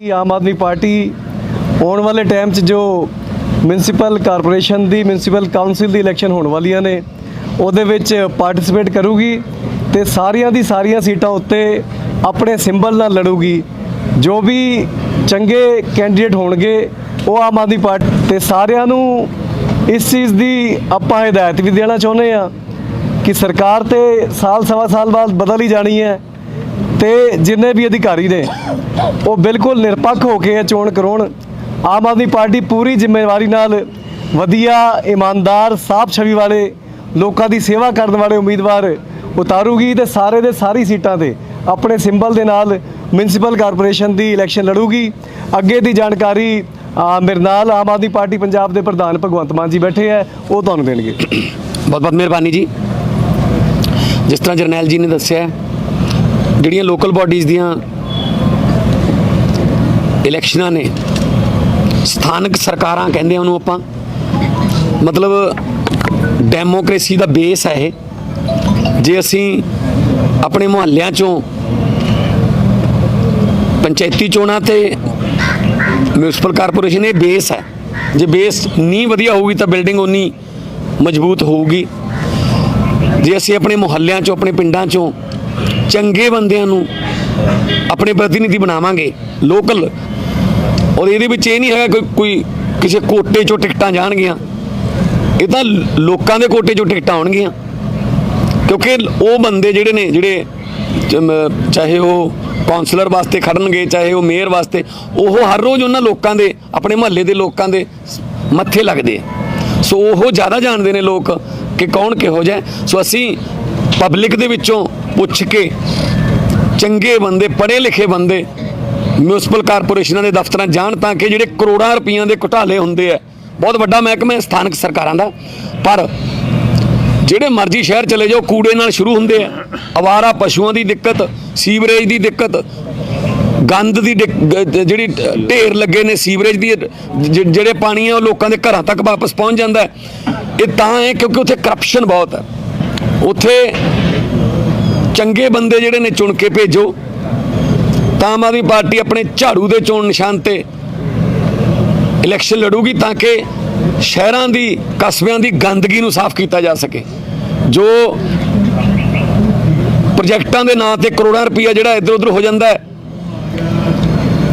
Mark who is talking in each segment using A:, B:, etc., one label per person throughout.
A: ਕਿ ਆਮ ਆਦਮੀ ਪਾਰਟੀ ਆਉਣ ਵਾਲੇ ਟਾਈਮ 'ਚ ਜੋ ਮਿਊਨਿਸਪਲ ਕਾਰਪੋਰੇਸ਼ਨ ਦੀ ਮਿਊਨਿਸਪਲ ਕਾਉਂਸਲ ਦੀ ਇਲੈਕਸ਼ਨ ਹੋਣ ਵਾਲੀਆਂ ਨੇ, ਉਹਦੇ ਵਿੱਚ ਪਾਰਟਿਸਿਪੇਟ ਕਰੂਗੀ ਤੇ ਸਾਰੀਆਂ ਦੀ ਸਾਰੀਆਂ ਸੀਟਾਂ ਉੱਤੇ ਆਪਣੇ ਸਿੰਬਲ ਨਾਲ ਲੜੂਗੀ। ਜੋ ਵੀ ਚੰਗੇ ਕੈਂਡੀਡੇਟ ਹੋਣਗੇ, ਉਹ ਆਮ ਆਦਮੀ ਪਾਰਟੀ ਤੇ ਸਾਰਿਆਂ ਨੂੰ ਇਸ ਚੀਜ਼ ਦੀ ਆਪਾਂ ਹਦਾਇਤ ਵੀ ਦੇਣਾ ਚਾਹੁੰਦੇ ਆ ਕਿ ਸਰਕਾਰ ਤੇ ਸਾਲ ਸਵਾ ਸਾਲ ਬਾਅਦ ਬਦਲ ਹੀ ਜਾਣੀ ਹੈ। ਤੇ ਜਿੰਨੇ ਵੀ ਅਧਿਕਾਰੀ ਨੇ, ਉਹ ਬਿਲਕੁਲ ਨਿਰਪੱਖ ਹੋ ਕੇ ਚੋਣ ਕਰਾਉਣ। ਆਮ ਆਦਮੀ ਪਾਰਟੀ ਪੂਰੀ ਜ਼ਿੰਮੇਵਾਰੀ ਨਾਲ ਵਧੀਆ, ਇਮਾਨਦਾਰ, ਸਾਫ਼ ਛਵੀ ਵਾਲੇ ਲੋਕਾਂ ਦੀ ਸੇਵਾ ਕਰਨ ਵਾਲੇ ਉਮੀਦਵਾਰ ਉਤਾਰੂਗੀ ਤੇ ਸਾਰੇ ਦੇ ਸਾਰੀ ਸੀਟਾਂ ਤੇ ਆਪਣੇ ਸਿੰਬਲ ਦੇ ਨਾਲ ਮਿਊਨਿਸਪਲ ਕਾਰਪੋਰੇਸ਼ਨ ਦੀ ਇਲੈਕਸ਼ਨ ਲੜੂਗੀ। ਅੱਗੇ ਦੀ ਜਾਣਕਾਰੀ ਮੇਰੇ ਨਾਲ ਆਮ ਆਦਮੀ ਪਾਰਟੀ ਪੰਜਾਬ ਦੇ ਪ੍ਰਧਾਨ ਭਗਵੰਤ ਮਾਨ ਜੀ ਬੈਠੇ ਹੈ ਉਹ ਤੁਹਾਨੂੰ ਦੇਣਗੇ।
B: ਬਹੁਤ ਬਹੁਤ ਮਿਹਰਬਾਨੀ ਜੀ। ਜਿਸ ਤਰ੍ਹਾਂ ਜਰਨੈਲ ਜੀ ਨੇ ਦੱਸਿਆ ਜਿਹੜੀਆਂ ਲੋਕਲ ਬਾਡੀਜ਼ ਦੀਆਂ ਇਲੈਕਸ਼ਨਾਂ ਨੇ, ਸਥਾਨਕ ਸਰਕਾਰਾਂ ਕਹਿੰਦੇ ਉਹਨੂੰ ਆਪਾਂ, ਮਤਲਬ ਡੈਮੋਕ੍ਰੇਸੀ ਦਾ ਬੇਸ ਹੈ ਇਹ। ਜੇ ਅਸੀਂ ਆਪਣੇ ਮੁਹੱਲਿਆਂ ਚੋਂ ਪੰਚਾਇਤੀ ਚੋਣਾਂ ਤੇ ਮਿਊਨਿਸਪਲ ਕਾਰਪੋਰੇਸ਼ਨ ਇਹ ਬੇਸ ਹੈ। ਜੇ ਬੇਸ ਨਹੀਂ ਵਧੀਆ ਹੋਊਗੀ ਤਾਂ ਬਿਲਡਿੰਗ ਉਨੀ ਮਜ਼ਬੂਤ ਹੋਊਗੀ। ਜੇ ਅਸੀਂ ਆਪਣੇ ਮੁਹੱਲਿਆਂ ਚੋਂ, ਆਪਣੇ ਪਿੰਡਾਂ ਚੋਂ ਚੰਗੇ ਬੰਦਿਆਂ ਨੂੰ ਆਪਣੇ ਪ੍ਰਤੀਨਿਧੀ ਬਣਾਵਾਂਗੇ ਲੋਕਲ ਔਰ ਇਹਦੇ ਵਿੱਚ ਇਹ ਨਹੀਂ ਹੈਗਾ ਕੋਈ ਕੋਈ ਕਿਸੇ ਕੋਟੇ ਚੋਂ ਟਿਕਟਾਂ ਜਾਣਗੀਆਂ। ਇਹ ਤਾਂ ਲੋਕਾਂ ਦੇ ਕੋਟੇ ਚੋਂ ਟਿਕਟਾਂ ਆਉਣਗੀਆਂ। ਕਿਉਂਕਿ ਉਹ ਬੰਦੇ ਜਿਹੜੇ ਨੇ, ਜਿਹੜੇ ਚਾਹੇ ਉਹ ਕਾਉਂਸਲਰ ਵਾਸਤੇ ਖੜਨਗੇ, ਚਾਹੇ ਉਹ ਮੇਅਰ ਵਾਸਤੇ, ਉਹ ਹਰ ਰੋਜ਼ ਉਹਨਾਂ ਲੋਕਾਂ ਦੇ, ਆਪਣੇ ਮਹੱਲੇ ਦੇ ਲੋਕਾਂ ਦੇ ਮੱਥੇ ਲੱਗਦੇ ਸੋ ਉਹ ਜ਼ਿਆਦਾ ਜਾਣਦੇ ਨੇ ਲੋਕ ਕਿ ਕੌਣ ਕਿਹੋ ਜਿਹਾ ਸੋ ਅਸੀਂ ਪਬਲਿਕ ਦੇ ਵਿੱਚੋਂ ਪੁੱਛ ਕੇ ਚੰਗੇ ਬੰਦੇ, ਪੜ੍ਹੇ ਲਿਖੇ ਬੰਦੇ ਮਿਊਨਿਸਪਲ ਕਾਰਪੋਰੇਸ਼ਨਾਂ ਦੇ ਦਫ਼ਤਰਾਂ ਜਾਣ ਤਾਂ ਕਿ ਜਿਹੜੇ ਕਰੋੜਾਂ ਰੁਪਈਆਂ ਦੇ ਘੁਟਾਲੇ ਹੁੰਦੇ ਆ। ਬਹੁਤ ਵੱਡਾ ਮਹਿਕਮਾ ਹੈ ਸਥਾਨਕ ਸਰਕਾਰਾਂ ਦਾ। ਪਰ ਜਿਹੜੇ ਮਰਜ਼ੀ ਸ਼ਹਿਰ ਚਲੇ ਜਾਓ, ਕੂੜੇ ਨਾਲ ਸ਼ੁਰੂ ਹੁੰਦੇ ਆ। ਅਵਾਰਾ ਪਸ਼ੂਆਂ ਦੀ ਦਿੱਕਤ, ਸੀਵਰੇਜ ਦੀ ਦਿੱਕਤ, ਗੰਦ ਦੀ ਦਿੱਕ- ਜਿਹੜੀ ਢੇਰ ਲੱਗੇ ਨੇ ਸੀਵਰੇਜ ਦੀ ਜਿਹੜੇ ਪਾਣੀ ਆ ਉਹ ਲੋਕਾਂ ਦੇ ਘਰਾਂ ਤੱਕ ਵਾਪਸ ਪਹੁੰਚ ਜਾਂਦਾ। ਇਹ ਤਾਂ ਹੈ ਕਿਉਂਕਿ ਉੱਥੇ ਕਰਪਸ਼ਨ ਬਹੁਤ ਹੈ ਉੱਥੇ ਚੰਗੇ ਬੰਦੇ ਜਿਹੜੇ ਨੇ ਚੁਣ ਕੇ ਭੇਜੋ। ਤਾਂ ਆਮ ਆਦਮੀ ਪਾਰਟੀ ਆਪਣੇ ਝਾੜੂ ਦੇ ਚੋਣ ਨਿਸ਼ਾਨ ਤੇ ਇਲੈਕਸ਼ਨ ਲੜੂਗੀ ਤਾਂ ਕਿ ਸ਼ਹਿਰਾਂ ਦੀ, ਕਸਬਿਆਂ ਦੀ ਗੰਦਗੀ ਨੂੰ ਸਾਫ਼ ਕੀਤਾ ਜਾ ਸਕੇ। ਜੋ ਪ੍ਰੋਜੈਕਟਾਂ ਦੇ ਨਾਂ ਤੇ ਕਰੋੜਾਂ ਰੁਪਈਆ ਜਿਹੜਾ ਇੱਧਰ ਉੱਧਰ ਹੋ ਜਾਂਦਾ ਹੈ,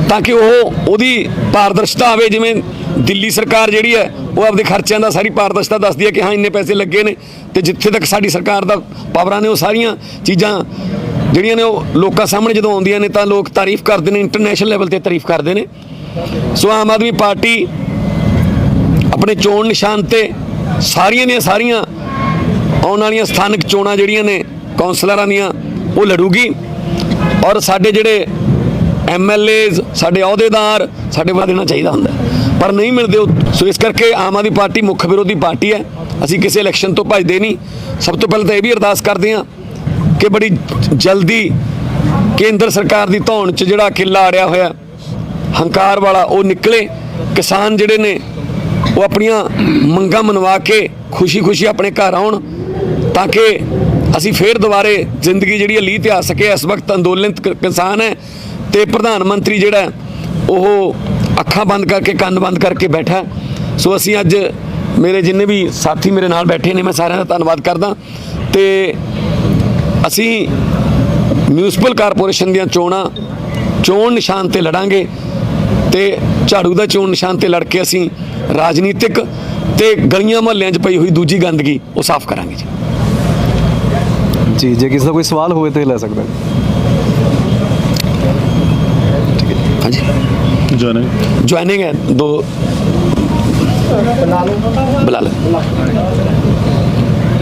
B: ਤਾਂ ਕਿ ਉਹ ਉਹਦੀ ਪਾਰਦਰਸ਼ਤਾ ਆਵੇ, ਜਿਵੇਂ ਦਿੱਲੀ ਸਰਕਾਰ ਜਿਹੜੀ ਹੈ, ਉਹ ਆਪਦੇ ਖਰਚਿਆਂ ਦਾ ਸਾਰੀ ਪਾਰਦਰਸ਼ਤਾ ਦੱਸਦੀ ਹੈ ਕਿ ਹਾਂ, ਇੰਨੇ ਪੈਸੇ ਲੱਗੇ ਨੇ ਤੇ ਜਿੱਥੇ ਤੱਕ ਸਾਡੀ ਸਰਕਾਰ ਦਾ ਪਾਵਰਾਂ ਨੇ ਉਹ ਸਾਰੀਆਂ ਚੀਜ਼ਾਂ ਜਿਹੜੀਆਂ ਨੇ ਉਹ ਲੋਕਾਂ ਸਾਹਮਣੇ ਜਦੋਂ ਆਉਂਦੀਆਂ ਨੇ ਤਾਂ ਲੋਕ ਤਾਰੀਫ ਕਰਦੇ ਨੇ ਇੰਟਰਨੈਸ਼ਨਲ ਲੈਵਲ ਤੇ ਤਾਰੀਫ ਕਰਦੇ ਨੇ। ਸੋ ਆਮ ਆਦਮੀ ਪਾਰਟੀ ਆਪਣੇ ਚੋਣ ਨਿਸ਼ਾਨ ਤੇ ਸਾਰੀਆਂ ਦੀਆਂ ਸਾਰੀਆਂ ਆਉਣ ਵਾਲੀਆਂ ਸਥਾਨਕ ਚੋਣਾਂ ਜਿਹੜੀਆਂ ਨੇ, ਕੌਂਸਲਰਾਂ ਦੀਆਂ, ਉਹ ਲੜੂਗੀ। ਔਰ ਸਾਡੇ ਜਿਹੜੇ ਐਮਐਲਏਜ਼ ਸਾਡੇ ਅਹੁਦੇਦਾਰ, ਸਾਡੇ ਵੱਲ ਦੇਣਾ ਚਾਹੀਦਾ ਹੁੰਦਾ। ਪਰ ਨਹੀਂ ਮਿਲਦੇ ਉਹ। ਸੋ ਇਸ ਕਰਕੇ ਆਮ ਆਦਮੀ ਪਾਰਟੀ ਮੁੱਖ ਵਿਰੋਧੀ ਪਾਰਟੀ ਹੈ। ਅਸੀਂ ਕਿਸੇ ਇਲੈਕਸ਼ਨ ਤੋਂ ਭੱਜਦੇ ਨਹੀਂ। ਸਭ ਤੋਂ ਪਹਿਲਾਂ ਤਾਂ ਇਹ ਵੀ ਅਰਦਾਸ ਕਰਦੇ ਹਾਂ ਕਿ ਬੜੀ ਜਲਦੀ ਕੇਂਦਰ ਸਰਕਾਰ ਦੀ ਧੌਣ 'ਚ ਜਿਹੜਾ ਕਿੱਲਾ ਅੜਿਆ ਹੋਇਆ, ਹੰਕਾਰ ਵਾਲਾ ਉਹ ਨਿਕਲੇ। ਕਿਸਾਨ ਜਿਹੜੇ ਨੇ, ਉਹ ਆਪਣੀਆਂ ਮੰਗਾਂ ਮਨਵਾ ਕੇ ਖੁਸ਼ੀ-ਖੁਸ਼ੀ ਆਪਣੇ ਘਰ ਆਉਣ ਤਾਂ ਕਿ ਅਸੀਂ ਫੇਰ ਦੁਬਾਰੇ ਜ਼ਿੰਦਗੀ ਜਿਹੜੀ ਹੈ ਲੀਹ ਤੇ ਆ ਸਕੇ। ਇਸ ਵਕਤ ਅੰਦੋਲਨਿਤ ਕਿਸਾਨ ਹੈ। ਤੇ ਪ੍ਰਧਾਨ ਮੰਤਰੀ ਜਿਹੜਾ ਉਹ ਅੱਖਾਂ ਬੰਦ ਕਰਕੇ ਕੰਨ ਬੰਦ ਕਰਕੇ ਬੈਠਾ ਸੋ ਅਸੀਂ ਅੱਜ ਮੇਰੇ ਜਿੰਨੇ ਵੀ ਸਾਥੀ ਮੇਰੇ ਨਾਲ ਬੈਠੇ ਨੇ, ਮੈਂ ਸਾਰਿਆਂ ਦਾ ਧੰਨਵਾਦ ਕਰਦਾ। ਤੇ ਅਸੀਂ ਮਿਊਨਿਸਪਲ ਕਾਰਪੋਰੇਸ਼ਨ ਦੀਆਂ ਚੋਣਾਂ, ਚੋਣ ਨਿਸ਼ਾਨ ਤੇ ਲੜਾਂਗੇ ਤੇ ਝਾੜੂ ਦਾ ਚੋਣ ਨਿਸ਼ਾਨ ਤੇ ਲੜ ਕੇ ਅਸੀਂ ਰਾਜਨੀਤਿਕ ਤੇ ਗਲੀਆਂ ਮੁਹੱਲਿਆਂ 'ਚ ਪਈ ਹੋਈ ਦੂਜੀ ਗੰਦਗੀ ਉਹ ਸਾਫ਼ ਕਰਾਂਗੇ ਜੀ।
A: ਜੀ, ਜੇ ਕਿਸੇ ਦਾ ਕੋਈ ਸਵਾਲ ਹੋਵੇ ਤਾਂ ਇਹ ਲੈ ਸਕਦਾ
C: ਜਾਣੇ
B: ਜੁਆਇਨਿੰਗ ਹੈ ਦੋ ਬੁਲਾ ਲੈ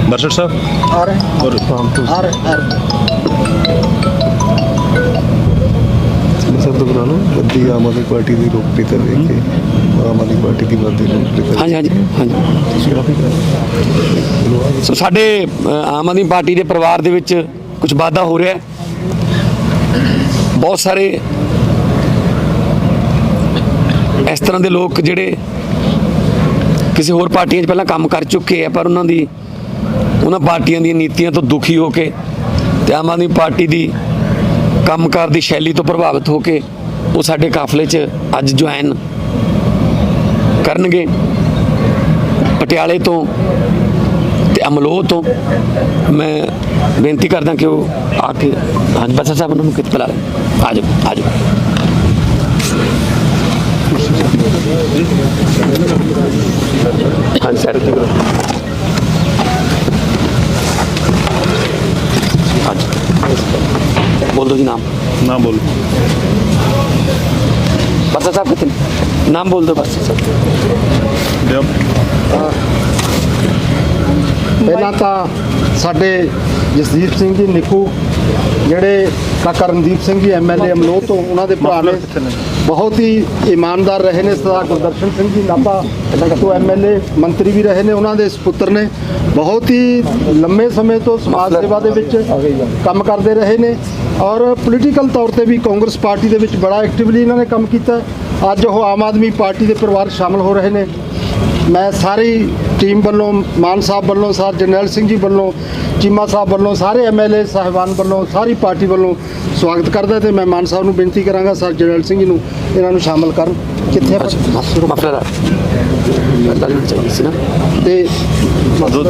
C: ਬਰਸ਼ਟ ਸਾਹਿਬ
D: ਆ ਰਹੇ
C: ਔਰ
A: ਆਮ ਤੋਂ
D: ਆ ਰਹੇ ਆ ਰਹੇ
A: ਸਭ ਤੋਂ ਲਓ ਬੱਦੀ ਆਮ ਆਦਮੀ ਪਾਰਟੀ ਦੀ ਲੋਕਪ੍ਰਿਯਤਾ ਵੇਖ ਕੇ ਆਮ ਆਦਮੀ ਪਾਰਟੀ ਦੀ ਵੱਧਦੀ ਲੋਕਪ੍ਰਿਯਤਾ
B: ਹਾਂਜੀ ਹਾਂਜੀ ਹਾਂਜੀ ਸੋ ਸਾਡੇ ਆਮ ਆਦਮੀ ਪਾਰਟੀ ਦੇ ਪਰਿਵਾਰ ਦੇ ਵਿੱਚ ਕੁਝ ਵਾਧਾ ਹੋ ਰਿਹਾ ਹੈ। ਬਹੁਤ ਸਾਰੇ ਇਸ ਤਰ੍ਹਾਂ ਦੇ ਲੋਕ ਜਿਹੜੇ ਕਿਸੇ ਹੋਰ ਪਾਰਟੀਆਂ 'ਚ ਪਹਿਲਾਂ ਕੰਮ ਕਰ ਚੁੱਕੇ ਆ, ਪਰ ਉਹਨਾਂ ਦੀ, ਉਹਨਾਂ ਪਾਰਟੀਆਂ ਦੀਆਂ ਨੀਤੀਆਂ ਤੋਂ ਦੁਖੀ ਹੋ ਕੇ ਤੇ ਆਮ ਆਦਮੀ ਪਾਰਟੀ ਦੀ ਕੰਮਕਾਰ ਦੀ ਸ਼ੈਲੀ ਤੋਂ ਪ੍ਰਭਾਵਿਤ ਹੋ ਕੇ ਉਹ ਸਾਡੇ ਕਾਫਲੇ 'ਚ ਅੱਜ ਜੁਆਇਨ ਕਰਨਗੇ। ਪਟਿਆਲੇ ਤੋਂ ਤੇ ਅਮਲੋਹ ਤੋਂ। ਮੈਂ ਬੇਨਤੀ ਕਰਦਾ ਕਿ ਉਹ ਆ ਕੇ, ਹਾਂਜੀ, ਬਸਾ ਸਾਹਿਬ ਨੂੰ ਕਿਤ ਬੁਲਾ ਲੈ ਆ ਜਾਓ ਆ ਜਾਓ। ਹਾਂਜੀ ਸਰ ਠੀਕ ਹਾਂਜੀ ਬੋਲ ਜੀ ਨਾਮ
C: ਨਾ ਬੋਲ?
B: ਨਾਮ ਬੋਲ ਦੋ ਬਸ
C: ਜਬ
D: ਪਹਿਲਾਂ ਤਾਂ ਸਾਡੇ ਜਸਦੀਪ ਸਿੰਘ ਜੀ ਨਿੱਕੂ ਜਿਹੜੇ ਕਾਕਾ ਰਣਦੀਪ ਸਿੰਘ ਜੀ ਐਮਐਲਏ ਅਮਲੋਹ ਤੋਂ ਉਹਨਾਂ ਦੇ ਭਰਾ ਨੇ? ਬਹੁਤ ਹੀ ਇਮਾਨਦਾਰ ਰਹੇ ਨੇ ਸਰਦਾਰ ਗੁਰਦਰਸ਼ਨ ਸਿੰਘ ਜੀ ਨਾਭਾ ਤੋਂ ਐਮਐਲਏ ਮੰਤਰੀ ਵੀ ਰਹੇ ਨੇ ਉਹਨਾਂ ਦੇ ਸੁਪੁੱਤਰ ਨੇ। ਬਹੁਤ ਹੀ ਲੰਮੇ ਸਮੇਂ ਤੋਂ ਸਮਾਜ ਸੇਵਾ ਦੇ ਵਿੱਚ ਕੰਮ ਕਰਦੇ ਰਹੇ ਨੇ ਔਰ ਪੋਲੀਟੀਕਲ ਤੌਰ ਤੇ ਵੀ ਕਾਂਗਰਸ ਪਾਰਟੀ ਦੇ ਵਿੱਚ ਬੜਾ ਐਕਟਿਵਲੀ ਇਹਨਾਂ ਨੇ ਕੰਮ ਕੀਤਾ। ਅੱਜ ਉਹ ਆਮ ਆਦਮੀ ਪਾਰਟੀ ਦੇ ਪਰਿਵਾਰ 'ਚ ਸ਼ਾਮਲ ਹੋ ਰਹੇ ਨੇ। ਮੈਂ ਸਾਰੀ ਟੀਮ ਵੱਲੋਂ ਮਾਨ ਸਾਹਿਬ ਵੱਲੋਂ ਸਰ ਜਰਨੈਲ ਸਿੰਘ ਜੀ ਵੱਲੋਂ ਚੀਮਾ ਸਾਹਿਬ ਵੱਲੋਂ ਸਾਰੇ ਐਮਐਲਏ ਸਾਹਿਬਾਨ ਵੱਲੋਂ ਸਾਰੀ ਪਾਰਟੀ ਵੱਲੋਂ ਸਵਾਗਤ ਕਰਦਾ ਤੇ ਮੈਂ ਮਾਨ ਸਾਹਿਬ ਨੂੰ ਬੇਨਤੀ ਕਰਾਂਗਾ ਸਰ ਜਰਨੈਲ ਸਿੰਘ ਜੀ ਨੂੰ ਇਹਨਾਂ ਨੂੰ ਸ਼ਾਮਲ ਕਰਨ। ਕਿੱਥੇ
B: ਮਫਲਰ
D: ਤੇ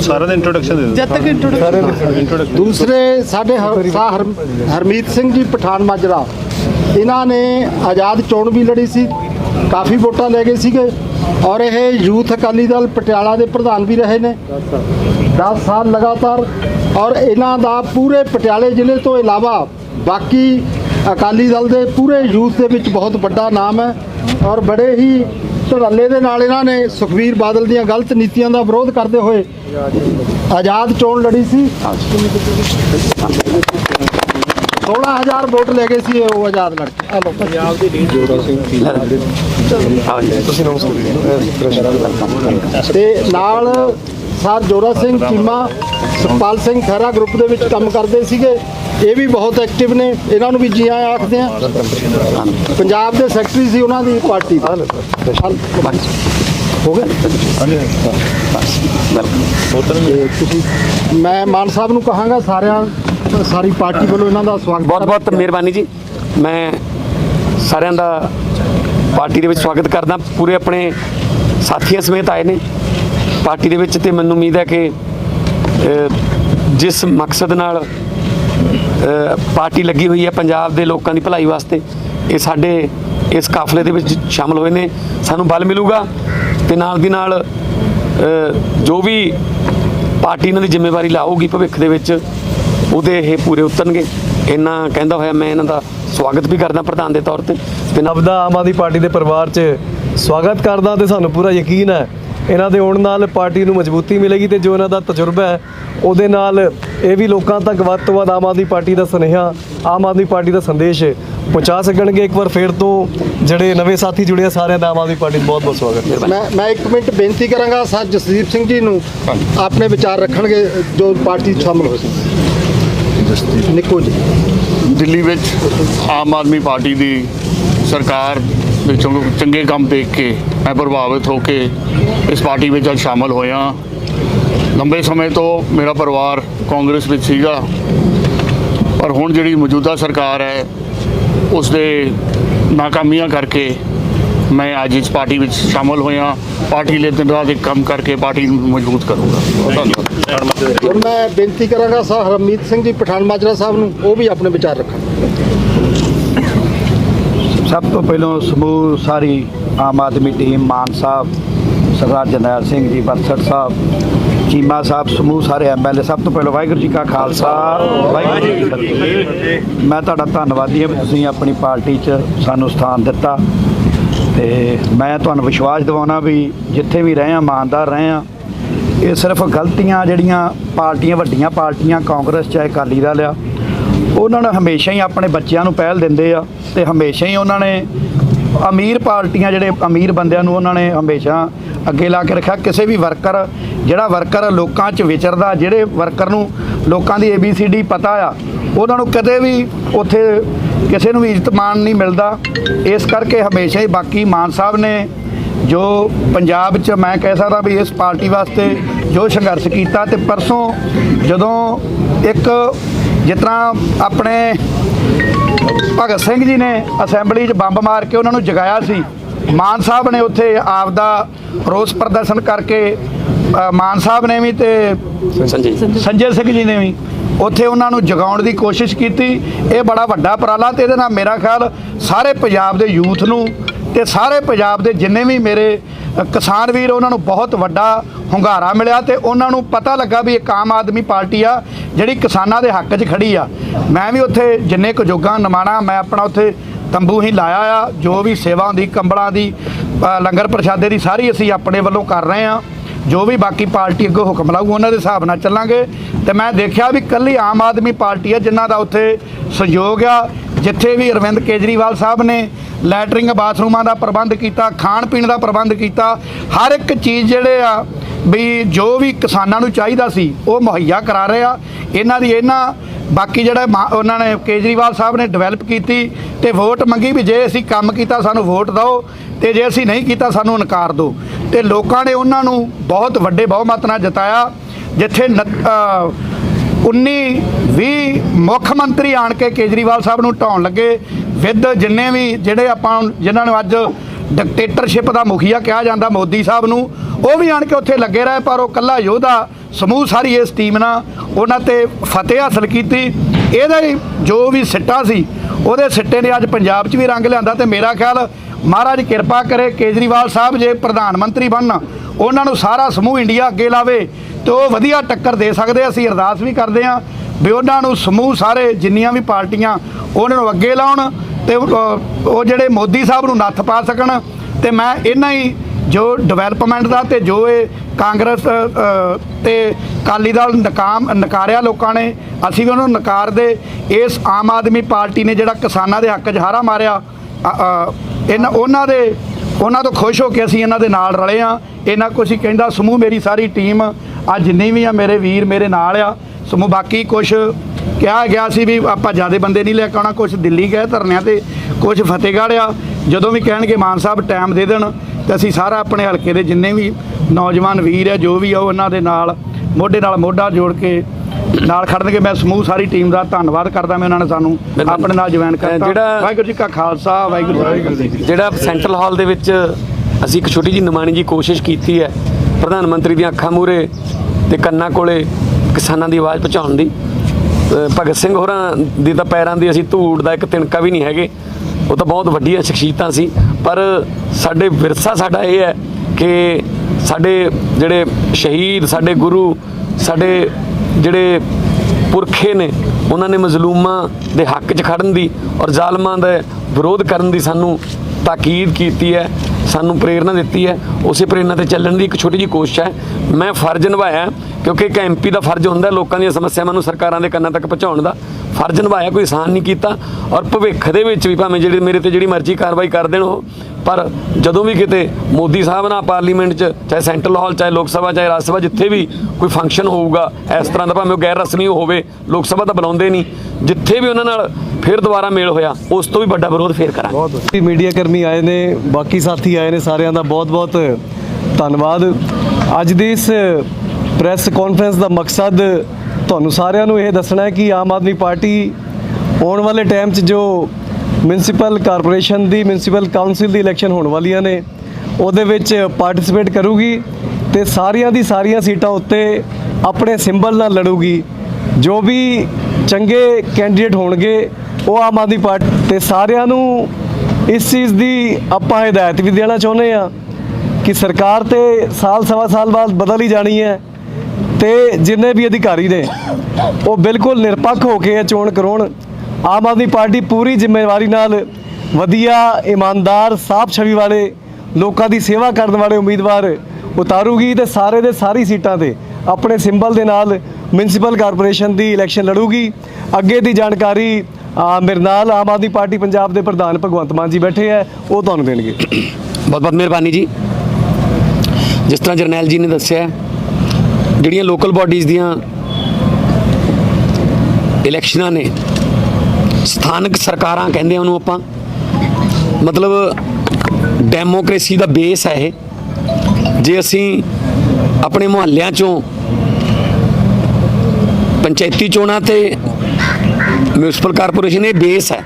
C: ਸਾਰਿਆਂ ਦਾ ਇੰਟਰੋਡਕਸ਼ਨ ਦੇ ਦਿਓ।
D: ਜਦ ਤੱਕ
C: ਇੰਟਰੋਡਕਸ਼ਨ
D: ਦੂਸਰੇ ਸਾਡੇ ਹਰਮੀਤ ਸਿੰਘ ਜੀ ਪਠਾਨ ਮਾਜਰਾ ਇਹਨਾਂ ਨੇ ਆਜ਼ਾਦ ਚੋਣ ਵੀ ਲੜੀ ਸੀ ਕਾਫੀ ਵੋਟਾਂ ਲੈ ਗਏ ਸੀਗੇ। ਔਰ ਇਹ ਯੂਥ ਅਕਾਲੀ ਦਲ ਪਟਿਆਲਾ ਦੇ ਪ੍ਰਧਾਨ ਵੀ ਰਹੇ ਨੇ। 10 ਸਾਲ ਲਗਾਤਾਰ ਔਰ ਇਹਨਾਂ ਦਾ ਪੂਰੇ ਪਟਿਆਲੇ ਜ਼ਿਲ੍ਹੇ ਤੋਂ ਇਲਾਵਾ ਬਾਕੀ ਅਕਾਲੀ ਦਲ ਦੇ ਪੂਰੇ ਯੂਥ ਦੇ ਵਿੱਚ ਬਹੁਤ ਵੱਡਾ ਨਾਮ ਹੈ ਔਰ ਬੜੇ ਹੀ ਧੜੱਲੇ ਦੇ ਨਾਲ ਇਹਨਾਂ ਨੇ ਸੁਖਵੀਰ ਬਾਦਲ ਦੀਆਂ ਗਲਤ ਨੀਤੀਆਂ ਦਾ ਵਿਰੋਧ ਕਰਦੇ ਹੋਏ ਆਜ਼ਾਦ ਚੋਣ ਲੜੀ ਸੀ। 16000 ਵੋਟ ਲੈ ਗਏ ਸੀ ਉਹ ਆਜ਼ਾਦ ਲੜਕੇ ਆ ਲੋ ਪੰਜਾਬ ਦੀ
B: ਤੁਸੀਂ
D: ਤੇ ਨਾਲ ਸਰ ਜੋਰਾ ਸਿੰਘ ਚੀਮਾ ਸੁਖਪਾਲ ਸਿੰਘ ਖਹਿਰਾ ਗਰੁੱਪ ਦੇ ਵਿੱਚ ਕੰਮ ਕਰਦੇ ਸੀਗੇ। ਇਹ ਵੀ ਬਹੁਤ ਐਕਟਿਵ ਨੇ। ਇਹਨਾਂ ਨੂੰ ਵੀ ਜੀ ਆਇਆਂ ਆਖਦੇ ਆ। ਪੰਜਾਬ ਦੇ ਸੈਕਟਰੀ ਸੀ ਉਹਨਾਂ ਦੀ ਪਾਰਟੀ। ਦੇ ਹੋ ਗਿਆ ਮੈਂ ਮਾਨ ਸਾਹਿਬ ਨੂੰ ਕਹਾਂਗਾ ਸਾਰਿਆਂ ਸਾਰੀ ਪਾਰਟੀ ਵੱਲੋਂ ਇਹਨਾਂ ਦਾ ਸਵਾਗਤ
B: ਬਹੁਤ ਬਹੁਤ ਮਿਹਰਬਾਨੀ ਜੀ। ਮੈਂ ਸਾਰਿਆਂ ਦਾ ਪਾਰਟੀ ਦੇ ਵਿੱਚ ਸਵਾਗਤ ਕਰਦਾ। ਪੂਰੇ ਆਪਣੇ ਸਾਥੀਆਂ ਸਮੇਤ ਆਏ ਨੇ ਪਾਰਟੀ ਦੇ ਵਿੱਚ ਤੇ ਮੈਨੂੰ ਉਮੀਦ ਹੈ ਕਿ ਜਿਸ ਮਕਸਦ ਨਾਲ ਪਾਰਟੀ ਲੱਗੀ ਹੋਈ ਹੈ ਪੰਜਾਬ ਦੇ ਲੋਕਾਂ ਦੀ ਭਲਾਈ ਵਾਸਤੇ ਇਹ ਸਾਡੇ ਇਸ ਕਾਫਲੇ ਦੇ ਵਿੱਚ ਸ਼ਾਮਲ ਹੋਏ ਨੇ। ਸਾਨੂੰ ਬਲ ਮਿਲੂਗਾ ਤੇ ਨਾਲ ਦੀ ਨਾਲ ਜੋ ਵੀ ਪਾਰਟੀ ਇਹਨਾਂ ਦੀ ਜ਼ਿੰਮੇਵਾਰੀ ਲਾਊਗੀ ਭਵਿੱਖ ਦੇ ਵਿੱਚ ਉਹਦੇ ਇਹ ਪੂਰੇ ਉਤਰਨਗੇ। ਇੰਨਾ ਕਹਿੰਦਾ ਹੋਇਆ ਮੈਂ ਇਹਨਾਂ ਦਾ ਸਵਾਗਤ ਵੀ ਕਰਦਾ ਪ੍ਰਧਾਨ ਦੇ ਤੌਰ ਤੇ। ਤੇ ਨਾਲ
A: ਆਪ ਦਾ ਆਮ ਆਦਮੀ ਪਾਰਟੀ ਦੇ ਪਰਿਵਾਰ 'ਚ ਸਵਾਗਤ ਕਰਦਾ ਤੇ ਸਾਨੂੰ ਪੂਰਾ ਯਕੀਨ ਹੈ। ਇਹਨਾਂ ਦੇ ਆਉਣ ਨਾਲ ਪਾਰਟੀ ਨੂੰ ਮਜ਼ਬੂਤੀ ਮਿਲੇਗੀ ਤੇ ਜੋ ਇਹਨਾਂ ਦਾ ਤਜਰਬਾ ਹੈ ਉਹਦੇ ਨਾਲ ਇਹ ਵੀ ਲੋਕਾਂ ਤੱਕ ਵੱਧ ਤੋਂ ਵੱਧ ਆਮ ਆਦਮੀ ਪਾਰਟੀ ਦਾ ਸੁਨੇਹਾ ਆਮ ਆਦਮੀ ਪਾਰਟੀ ਦਾ ਸੰਦੇਸ਼ ਪਹੁੰਚਾ ਸਕਣਗੇ। ਇੱਕ ਵਾਰ ਫੇਰ ਤੋਂ ਜਿਹੜੇ ਨਵੇਂ ਸਾਥੀ ਜੁੜੇ ਆ ਸਾਰਿਆਂ ਦਾ ਆਮ ਆਦਮੀ ਪਾਰਟੀ 'ਚ ਬਹੁਤ ਬਹੁਤ ਸਵਾਗਤ। ਹੈ
D: ਮੈਂ ਮੈਂ ਇੱਕ ਮਿੰਟ ਬੇਨਤੀ ਕਰਾਂਗਾ ਸਰ ਜਸਦੀਪ ਸਿੰਘ ਜੀ ਨੂੰ ਆਪਣੇ ਵਿਚਾਰ ਰੱਖਣਗੇ ਜੋ ਪਾਰਟੀ 'ਚ ਸ਼ਾਮਲ ਹੋਏ। ਸੀ ਨਿੱਕੂ ਜੀ।
E: ਦਿੱਲੀ ਵਿੱਚ ਆਮ ਆਦਮੀ ਪਾਰਟੀ ਦੀ ਸਰਕਾਰ ਵਿੱਚੋਂ ਚੰਗੇ ਕੰਮ ਦੇਖ ਕੇ ਮੈਂ ਪ੍ਰਭਾਵਿਤ ਹੋ ਕੇ ਇਸ ਪਾਰਟੀ ਵਿੱਚ ਅੱਜ ਸ਼ਾਮਲ ਹੋਇਆ ਲੰਬੇ ਸਮੇਂ ਤੋਂ ਮੇਰਾ ਪਰਿਵਾਰ ਕਾਂਗਰਸ ਵਿੱਚ ਸੀਗਾ। ਪਰ ਹੁਣ ਜਿਹੜੀ ਮੌਜੂਦਾ ਸਰਕਾਰ ਹੈ ਉਸ ਦੇ ਨਾਕਾਮੀਆਂ ਕਰਕੇ ਮੈਂ ਅੱਜ ਇਸ ਪਾਰਟੀ ਵਿੱਚ ਸ਼ਾਮਲ ਹੋਇਆ। ਪਾਰਟੀ ਲਈ ਦਿਨ ਰਾਤ ਇੱਕ ਕੰਮ ਕਰਕੇ ਪਾਰਟੀ ਨੂੰ ਮਜ਼ਬੂਤ ਕਰੂੰਗਾ। ਧੰਨਵਾਦ
D: ਹੁਣ ਮੈਂ ਬੇਨਤੀ ਕਰਾਂਗਾ ਸਰ ਹਰਮੀਤ ਸਿੰਘ ਜੀ ਪਠਾਨ ਮਾਜਰਾ ਸਾਹਿਬ ਨੂੰ ਉਹ ਵੀ ਆਪਣੇ ਵਿਚਾਰ ਰੱਖਣ।
F: ਸਭ ਤੋਂ ਪਹਿਲਾਂ ਸਮੂਹ ਸਾਰੀ ਆਮ ਆਦਮੀ ਟੀਮ ਮਾਨ ਸਾਹਿਬ ਸਰਦਾਰ ਜਰਨੈਲ ਸਿੰਘ ਜੀ ਬਰਸੜ ਸਾਹਿਬ ਚੀਮਾ ਸਾਹਿਬ ਸਮੂਹ ਸਾਰੇ ਐਮਐਲਏ ਸਭ ਤੋਂ ਪਹਿਲਾਂ ਵਾਹਿਗੁਰੂ ਜੀ ਕਾ ਖਾਲਸਾ ਵਾਹਿਗੁਰੂ ਜੀ ਕੀ ਫਤਿਹ। ਮੈਂ ਤੁਹਾਡਾ ਧੰਨਵਾਦੀ ਹਾਂ ਵੀ ਤੁਸੀਂ ਆਪਣੀ ਪਾਰਟੀ 'ਚ ਸਾਨੂੰ ਸਥਾਨ ਦਿੱਤਾ। ਤੇ ਮੈਂ ਤੁਹਾਨੂੰ ਵਿਸ਼ਵਾਸ ਦਿਵਾਉਣਾ ਵੀ ਜਿੱਥੇ ਵੀ ਰਹੇ ਹਾਂ, ਇਮਾਨਦਾਰ ਰਹੇ ਹਾਂ, ਇਹ ਸਿਰਫ ਗਲਤੀਆਂ ਜਿਹੜੀਆਂ ਪਾਰਟੀਆਂ, ਵੱਡੀਆਂ ਪਾਰਟੀਆਂ ਕਾਂਗਰਸ ਚਾਹੇ ਅਕਾਲੀ ਦਲ ਆ, ਉਹਨਾਂ ਨੇ ਹਮੇਸ਼ਾ ਹੀ ਆਪਣੇ ਬੱਚਿਆਂ ਨੂੰ ਪਹਿਲ ਦਿੰਦੇ ਆ ਤੇ ਹਮੇਸ਼ਾ ਹੀ ਉਹਨਾਂ ਨੇ ਅਮੀਰ ਪਾਰਟੀਆਂ ਜਿਹੜੇ ਅਮੀਰ ਬੰਦਿਆਂ ਨੂੰ ਉਹਨਾਂ ਨੇ ਹਮੇਸ਼ਾ ਅੱਗੇ ਲਾ ਕੇ ਰੱਖਿਆ। ਕਿਸੇ ਵੀ ਵਰਕਰ, ਜਿਹੜਾ ਵਰਕਰ ਲੋਕਾਂ 'ਚ ਵਿਚਰਦਾ, ਜਿਹੜੇ ਵਰਕਰ ਨੂੰ ਲੋਕਾਂ ਦੀ ABCD ਪਤਾ ਆ, ਉਹਨਾਂ ਨੂੰ ਕਦੇ ਵੀ ਉੱਥੇ ਕਿਸੇ ਨੂੰ ਵੀ ਇੱਜ਼ਤ ਮਾਣ ਨਹੀਂ ਮਿਲਦਾ। ਇਸ ਕਰਕੇ ਹਮੇਸ਼ਾ ਹੀ ਬਾਕੀ ਮਾਨ ਸਾਹਿਬ ਨੇ ਜੋ ਪੰਜਾਬ 'ਚ ਮੈਂ ਕਹਿ ਸਕਦਾ ਵੀ ਇਸ ਪਾਰਟੀ ਵਾਸਤੇ ਜੋ ਸੰਘਰਸ਼ ਕੀਤਾ ਤੇ ਪਰਸੋਂ ਜਦੋਂ ਇੱਕ ਤਰ੍ਹਾਂ ਆਪਣੇ ਭਗਤ ਸਿੰਘ ਜੀ ਨੇ ਅਸੈਂਬਲੀ 'ਚ ਬੰਬ ਮਾਰ ਕੇ ਉਹਨਾਂ ਨੂੰ ਜਗਾਇਆ ਸੀ ਮਾਨ ਸਾਹਿਬ ਨੇ ਉੱਥੇ ਆਪਦਾ ਰੋਸ ਪ੍ਰਦਰਸ਼ਨ ਕਰਕੇ ਮਾਨ ਸਾਹਿਬ ਨੇ ਵੀ ਤੇ
B: ਸੰਜੇ
F: ਸਿੰਘ ਜੀ ਨੇ ਵੀ ਉੱਥੇ ਉਹਨਾਂ ਨੂੰ ਜਗਾਉਣ ਦੀ ਕੋਸ਼ਿਸ਼ ਕੀਤੀ। ਇਹ ਬੜਾ ਵੱਡਾ ਉਪਰਾਲਾ ਤੇ ਇਹਦੇ ਨਾਲ ਮੇਰਾ ਖਿਆਲ ਸਾਰੇ ਪੰਜਾਬ ਦੇ ਯੂਥ ਨੂੰ ਤੇ ਸਾਰੇ ਪੰਜਾਬ ਦੇ ਜਿੰਨੇ ਵੀ ਮੇਰੇ ਕਿਸਾਨ ਵੀਰ ਉਹਨਾਂ ਨੂੰ ਬਹੁਤ ਵੱਡਾ ਹੁੰਗਾਰਾ ਮਿਲਿਆ ਤੇ ਉਹਨਾਂ ਨੂੰ ਪਤਾ ਲੱਗਾ ਵੀ ਇੱਕ ਆਮ ਆਦਮੀ ਪਾਰਟੀ ਆ ਜਿਹੜੀ ਕਿਸਾਨਾਂ ਦੇ ਹੱਕ 'ਚ ਖੜੀ ਆ। ਮੈਂ ਵੀ ਉੱਥੇ ਜਿੰਨੇ ਕੁ ਜੋਗਾ ਨਿਮਾਣਾ ਮੈਂ ਆਪਣਾ ਉੱਥੇ ਤੰਬੂ ਹੀ ਲਾਇਆ ਆ। ਜੋ ਵੀ ਸੇਵਾ ਹੁੰਦੀ ਕੰਬਲਾਂ ਦੀ ਅ, ਲੰਗਰ ਪ੍ਰਸ਼ਾਦੇ ਦੀ ਸਾਰੀ ਅਸੀਂ ਆਪਣੇ ਵੱਲੋਂ ਕਰ ਰਹੇ ਆ। ਜੋ ਵੀ ਬਾਕੀ ਪਾਰਟੀ ਅੱਗੇ ਹੁਕਮ ਲਾਊ, ਉਹਨਾਂ ਦੇ ਹਿਸਾਬ ਨਾਲ ਚੱਲਾਂਗੇ। ਤੇ ਮੈਂ ਦੇਖਿਆ ਵੀ ਕੱਲੀ ਆਮ ਆਦਮੀ ਪਾਰਟੀ ਆ ਜਿਨ੍ਹਾਂ ਦਾ ਉੱਥੇ ਸਹਿਯੋਗ ਆ। ਜਿੱਥੇ ਵੀ ਅਰਵਿੰਦ ਕੇਜਰੀਵਾਲ ਸਾਹਿਬ ਨੇ ਲੈਟਰਿੰਗ ਬਾਥਰੂਮਾਂ ਦਾ ਪ੍ਰਬੰਧ ਕੀਤਾ, ਖਾਣ ਪੀਣ ਦਾ ਪ੍ਰਬੰਧ ਕੀਤਾ, ਹਰ ਇੱਕ ਚੀਜ਼ ਜਿਹੜੇ ਆ, ਵੀ ਜੋ ਵੀ ਕਿਸਾਨਾਂ ਨੂੰ ਚਾਹੀਦਾ ਸੀ, ਉਹ ਮੁਹੱਈਆ ਕਰਾ ਰਹੇ ਆ। ਇਹਨਾਂ ਦੀ ਇਹਨਾਂ ਬਾਕੀ ਜਿਹੜਾ ਮਾ- ਉਹਨਾਂ ਨੇ ਕੇਜਰੀਵਾਲ ਸਾਹਿਬ ਨੇ ਡਿਵੈਲਪ ਕੀਤੀ ਤੇ ਵੋਟ ਮੰਗੀ ਵੀ ਜੇ ਅਸੀਂ ਕੰਮ ਕੀਤਾ ਸਾਨੂੰ ਵੋਟ ਦਿਓ ਤੇ ਜੇ ਅਸੀਂ ਨਹੀਂ ਕੀਤਾ ਸਾਨੂੰ ਇਨਕਾਰ ਦਿਓ। ਤੇ ਲੋਕਾਂ ਨੇ ਉਹਨਾਂ ਨੂੰ ਬਹੁਤ ਵੱਡੇ ਬਹੁਮਤ ਨਾਲ ਜਿਤਾਇਆ ਜਿੱਥੇ ਨ- ਅ, 19 20 ਮੁੱਖ ਮੰਤਰੀ ਆਣ ਕੇ ਕੇਜਰੀਵਾਲ ਸਾਹਿਬ ਨੂੰ ਢਾਉਣ ਲੱਗੇ। ਵਿਦ ਜਿੰਨੇ ਵੀ ਜਿਹੜੇ ਆਪਾਂ ਜਿਨ੍ਹਾਂ ਨੂੰ ਅੱਜ ਡਿਕਟੇਟਰਸ਼ਿਪ ਦਾ ਮੁਖੀਆ ਕਿਹਾ ਜਾਂਦਾ ਮੋਦੀ ਸਾਹਿਬ ਨੂੰ। ਉਹ ਵੀ ਆਣ ਕੇ ਉੱਥੇ ਲੱਗੇ ਰਹੇ, ਪਰ ਉਹ ਕੱਲਾ ਯੋਧਾ ਸਮੂਹ ਸਾਰੀ ਇਸ ਟੀਮ ਨਾਲ ਉਹਨਾਂ ਤੇ ਫਤਿਹ ਹਾਸਲ ਕੀਤੀ। ਇਹਦਾ ਜੋ ਵੀ ਸਿੱਟਾ ਸੀ, ਉਹਦੇ ਸਿੱਟੇ ਨੇ ਅੱਜ ਪੰਜਾਬ 'ਚ ਵੀ ਰੰਗ ਲਿਆਂਦਾ ਤੇ ਮੇਰਾ ਖਿਆਲ ਮਹਾਰਾਜ ਕਿਰਪਾ ਕਰੇ ਕੇਜਰੀਵਾਲ ਸਾਹਿਬ ਜੇ ਪ੍ਰਧਾਨ ਮੰਤਰੀ ਬਣਨ, ਉਹਨਾਂ ਨੂੰ ਸਾਰਾ ਸਮੂਹ ਇੰਡੀਆ ਅੱਗੇ ਲਾਵੇ ਤੇ ਉਹ ਵਧੀਆ ਟੱਕਰ ਦੇ ਸਕਦੇ ਅਸੀਂ ਅਰਦਾਸ ਵੀ ਕਰਦੇ ਆ ਵੀ ਉਹਨਾਂ ਨੂੰ ਸਮੂਹ ਸਾਰੇ ਜਿੰਨੀਆਂ ਵੀ ਪਾਰਟੀਆਂ ਉਹਨਾਂ ਨੂੰ ਅੱਗੇ ਲਾਉਣ। ਤੇ ਉਹ ਜਿਹੜੇ ਮੋਦੀ ਸਾਹਿਬ ਨੂੰ ਨੱਥ ਪਾ ਸਕਣ ਤੇ ਮੈਂ ਇਹਨਾਂ ਹੀ ਜੋ ਡਿਵੈਲਪਮੈਂਟ ਦਾ ਤੇ ਜੋ ਇਹ ਕਾਂਗਰਸ ਅ, ਅ, ਤੇ ਕਾਲੀ ਦਲ ਨਕਾਮ ਨਕਾਰਿਆ ਲੋਕਾਂ ਨੇ ਅਸੀਂ ਵੀ ਉਹਨਾਂ ਨੂੰ ਨਕਾਰਦੇ ਇਸ ਆਮ ਆਦਮੀ ਪਾਰਟੀ ਨੇ ਜਿਹੜਾ ਕਿਸਾਨਾਂ ਦੇ ਹੱਕ 'ਚ ਹਾਰਾ ਮਾਰਿਆ ਇਹਨਾਂ ਉਹਨਾਂ ਦੇ ਉਹਨਾਂ ਤੋਂ ਖੁਸ਼ ਹੋ ਕੇ ਅਸੀਂ ਇਹਨਾਂ ਦੇ ਨਾਲ ਰਲੇ ਆ ਇਹਨਾਂ ਕੁਛ ਹੀ ਕਹਿੰਦਾ ਸਮੂਹ ਮੇਰੀ ਸਾਰੀ ਟੀਮ ਆ ਜਿੰਨੀ ਵੀ ਆ ਮੇਰੇ ਵੀਰ ਮੇਰੇ ਨਾਲ ਆ। ਸਮੂਹ ਬਾਕੀ ਕੁਛ ਕਿਹਾ ਗਿਆ ਸੀ ਵੀ ਆਪਾਂ ਜਿਆਦੇ ਬੰਦੇ ਨਹੀਂ ਲੈ ਕੇ ਆਉਣਾ ਕੁਛ ਦਿੱਲੀ ਗਏ ਧਰਨਿਆਂ ਤੇ ਕੁਛ ਫਤਿਹਗੜ੍ਹ ਆ ਜਦੋਂ ਵੀ ਕਹਿਣਗੇ ਮਾਨ ਸਾਹਿਬ ਟਾਈਮ ਦੇ ਦੇਣ ਤੇ ਅਸੀਂ ਸਾਰਾ ਆਪਣੇ ਹਲਕੇ ਦੇ ਜਿੰਨੇ ਵੀ ਨੌਜਵਾਨ ਵੀਰ ਆ ਜੋ ਵੀ ਆ ਉਹ ਉਹਨਾਂ ਦੇ ਨਾਲ ਮੋਢੇ ਨਾਲ ਮੋਢਾ ਜੋੜ ਕੇ ਨਾਲ ਖੜਨਗੇ। ਮੈਂ ਸਮੂਹ ਸਾਰੀ ਟੀਮ ਦਾ ਧੰਨਵਾਦ ਕਰਦਾ ਮੈਂ ਉਹਨਾਂ ਨੇ ਸਾਨੂੰ। ਆਪਣੇ ਨਾਲ ਜੁਆਇਨ ਕਰਤਾ।
B: ਜਿਹੜਾ-
F: ਵਾਹਿਗੁਰੂ ਜੀ ਕਾ ਖਾਲਸਾ ਵਾਹਿਗੁਰੂ ਜੀ
B: ਜਿਹੜਾ ਸੈਂਟਰਲ ਹਾਲ ਦੇ ਵਿੱਚ ਅਸੀਂ ਇੱਕ ਛੋਟੀ ਜੀ ਨਿਮਾਣੀ ਜੀ ਕੋਸ਼ਿਸ਼ ਕੀਤੀ ਹੈ ਪ੍ਰਧਾਨ ਮੰਤਰੀ ਦੀਆਂ ਅੱਖਾਂ ਮੂਹਰੇ ਤੇ ਕੰਨਾਂ ਕੋਲੇ ਕਿਸਾਨਾਂ ਦੀ ਆਵਾਜ਼ ਪਹੁੰਚਾਉਣ ਦੀ। ਭਗਤ ਸਿੰਘ ਹੋਰਾਂ ਦੀ ਤਾਂ ਪੈਰਾਂ ਦੀ ਅਸੀਂ ਧੂੜ ਦਾ ਇੱਕ ਤਿਣਕਾ ਵੀ ਨਹੀਂ ਹੈਗੇ। ਉਹ ਤਾਂ ਬਹੁਤ ਵੱਡੀਆਂ ਸ਼ਖਸੀਅਤਾਂ ਸੀ। ਪਰ ਸਾਡੇ ਵਿਰਸਾ ਸਾਡਾ ਇਹ ਹੈ ਕਿ ਸਾਡੇ ਜਿਹੜੇ ਸ਼ਹੀਦ, ਸਾਡੇ ਗੁਰੂ, ਸਾਡੇ ਜਿਹੜੇ ਪੁਰਖੇ ਨੇ, ਉਹਨਾਂ ਨੇ ਮਜ਼ਲੂਮਾਂ ਦੇ ਹੱਕ 'ਚ ਖੜਨ ਦੀ ਔਰ ਜ਼ਾਲਮਾਂ ਦਾ ਵਿਰੋਧ ਕਰਨ ਦੀ ਸਾਨੂੰ ਤਾਕੀਦ ਕੀਤੀ ਹੈ, ਸਾਨੂੰ ਪ੍ਰੇਰਣਾ ਦਿੱਤੀ ਹੈ। ਉਸੇ ਪ੍ਰੇਰਣਾ ਤੇ ਚੱਲਣ ਦੀ ਇੱਕ ਛੋਟੀ ਜਿਹੀ ਕੋਸ਼ਿਸ਼ ਹੈ। ਮੈਂ ਫਰਜ਼ ਨਿਭਾਇਆ ਕਿਉਂਕਿ ਇੱਕ ਐਮਪੀ ਦਾ ਫਰਜ਼ ਹੁੰਦਾ ਲੋਕਾਂ ਦੀਆਂ ਸਮੱਸਿਆਵਾਂ ਨੂੰ ਸਰਕਾਰਾਂ ਦੇ ਕੰਨਾਂ ਤੱਕ ਪਹੁੰਚਾਉਣ ਦਾ। ਫਰਜ਼ ਨਿਭਾਇਆ, ਕੋਈ ਆਸਾਨ ਨਹੀਂ ਕੀਤਾ ਔਰ ਭਵਿੱਖ ਦੇ ਵਿੱਚ ਵੀ ਭਾਵੇਂ ਜਿਹੜੇ ਮੇਰੇ ਤੇ ਜਿਹੜੀ ਮਰਜ਼ੀ ਕਾਰਵਾਈ ਕਰ ਦੇਣ ਉਹ, ਪਰ ਜਦੋਂ ਵੀ ਕਿਤੇ ਮੋਦੀ ਸਾਹਿਬ ਨਾਲ ਪਾਰਲੀਮੈਂਟ 'ਚ, ਚਾਹੇ ਸੈਂਟਰਲ ਹਾਲ, ਚਾਹੇ ਲੋਕ ਸਭਾ, ਚਾਹੇ ਰਾਜ ਸਭਾ, ਜਿੱਥੇ ਵੀ ਕੋਈ ਫੰਕਸ਼ਨ ਹੋਊਗਾ, ਇਸ ਤਰ੍ਹਾਂ ਦਾ ਭਾਵੇਂ ਉਹ ਗੈਰ ਰਸਮੀ ਹੋਵੇ, ਲੋਕ ਸਭਾ ਤਾਂ ਬੁਲਾਉਂਦੇ ਨਹੀਂ। ਜਿੱਥੇ ਵੀ ਉਹਨਾਂ ਨਾਲ ਫਿਰ ਦੁਬਾਰਾ ਮੇਲ ਹੋਇਆ, ਉਸ ਤੋਂ ਵੀ ਵੱਡਾ ਵਿਰੋਧ ਫੇਰ ਕਰਾਂਗੇ।
A: ਮੀਡੀਆ ਕਰਮੀ ਆਏ ਨੇ, ਬਾਕੀ ਸਾਥੀ ਆਏ ਨੇ ਸਾਰਿਆਂ ਦਾ ਬਹੁਤ-ਬਹੁਤ ਧੰਨਵਾਦ। ਅੱਜ ਦੀ ਇਸ ਪ੍ਰੈਸ ਕਾਨਫਰੰਸ ਦਾ ਮਕਸਦ ਤੁਹਾਨੂੰ ਸਾਰਿਆਂ ਨੂੰ ਇਹ ਦੱਸਣਾ ਹੈ ਕਿ ਆਮ ਆਦਮੀ ਪਾਰਟੀ ਆਉਣ ਵਾਲੇ ਟਾਈਮ 'ਚ ਜੋ ਮਿਊਨਿਸਪਲ ਕਾਰਪੋਰੇਸ਼ਨ ਦੀ ਮਿਊਨਿਸਪਲ ਕਾਉਂਸਲ ਦੀ ਇਲੈਕਸ਼ਨ ਹੋਣ ਵਾਲੀਆਂ ਨੇ, ਉਹਦੇ ਵਿੱਚ ਪਾਰਟਿਸਿਪੇਟ ਕਰੂਗੀ ਤੇ ਸਾਰੀਆਂ ਦੀ ਸਾਰੀਆਂ ਸੀਟਾਂ ਉੱਤੇ ਆਪਣੇ ਸਿੰਬਲ ਨਾਲ ਲੜੂਗੀ। ਜੋ ਵੀ ਚੰਗੇ ਕੈਂਡੀਡੇਟ ਹੋਣਗੇ, ਉਹ ਆਮ ਆਦਮੀ ਪਾਰਟੀ ਤੇ ਸਾਰਿਆਂ ਨੂੰ ਇਸ ਚੀਜ਼ ਦੀ ਆਪਾਂ ਹਦਾਇਤ ਵੀ ਦੇਣਾ ਚਾਹੁੰਦੇ ਆ ਕਿ ਸਰਕਾਰ ਤੇ ਸਾਲ ਸਵਾ ਸਾਲ ਬਾਅਦ ਬਦਲ ਹੀ ਜਾਣੀ ਹੈ। ਤੇ ਜਿੰਨੇ ਵੀ ਅਧਿਕਾਰੀ ਨੇ, ਉਹ ਬਿਲਕੁਲ ਨਿਰਪੱਖ ਹੋ ਕੇ ਇਹ ਚੋਣ ਕਰਾਉਣ। ਆਮ ਆਦਮੀ ਪਾਰਟੀ ਪੂਰੀ ਜ਼ਿੰਮੇਵਾਰੀ ਨਾਲ ਵਧੀਆ, ਇਮਾਨਦਾਰ, ਸਾਫ਼ ਛਵੀ ਵਾਲੇ ਲੋਕਾਂ ਦੀ ਸੇਵਾ ਕਰਨ ਵਾਲੇ ਉਮੀਦਵਾਰ ਉਤਾਰੂਗੀ ਤੇ ਸਾਰੇ ਦੇ ਸਾਰੀ ਸੀਟਾਂ ਤੇ ਆਪਣੇ ਸਿੰਬਲ ਦੇ ਨਾਲ ਮਿਊਨਿਸਪਲ ਕਾਰਪੋਰੇਸ਼ਨ ਦੀ ਇਲੈਕਸ਼ਨ ਲੜੂਗੀ। ਅੱਗੇ ਦੀ ਜਾਣਕਾਰੀ ਮੇਰੇ ਨਾਲ ਆਮ ਆਦਮੀ ਪਾਰਟੀ ਪੰਜਾਬ ਦੇ ਪ੍ਰਧਾਨ ਭਗਵੰਤ ਮਾਨ ਜੀ ਬੈਠੇ ਹੈ ਉਹ ਤੁਹਾਨੂੰ ਦੇਣਗੇ।
B: ਬਹੁਤ ਬਹੁਤ ਮਿਹਰਬਾਨੀ ਜੀ। ਜਿਸ ਤਰ੍ਹਾਂ ਜਰਨੈਲ ਜੀ ਨੇ ਦੱਸਿਆ ਜਿਹੜੀਆਂ ਲੋਕਲ ਬਾਡੀਜ਼ ਦੀਆਂ ਇਲੈਕਸ਼ਨਾਂ ਨੇ, ਸਥਾਨਕ ਸਰਕਾਰਾਂ ਕਹਿੰਦੇ ਉਹਨੂੰ ਆਪਾਂ, ਮਤਲਬ ਡੈਮੋਕ੍ਰੇਸੀ ਦਾ ਬੇਸ ਹੈ ਇਹ। ਜੇ ਅਸੀਂ ਆਪਣੇ ਮੁਹੱਲਿਆਂ ਚੋਂ ਪੰਚਾਇਤੀ ਚੋਣਾਂ ਤੇ ਮਿਊਨਿਸਪਲ ਕਾਰਪੋਰੇਸ਼ਨ ਇਹ ਬੇਸ ਹੈ।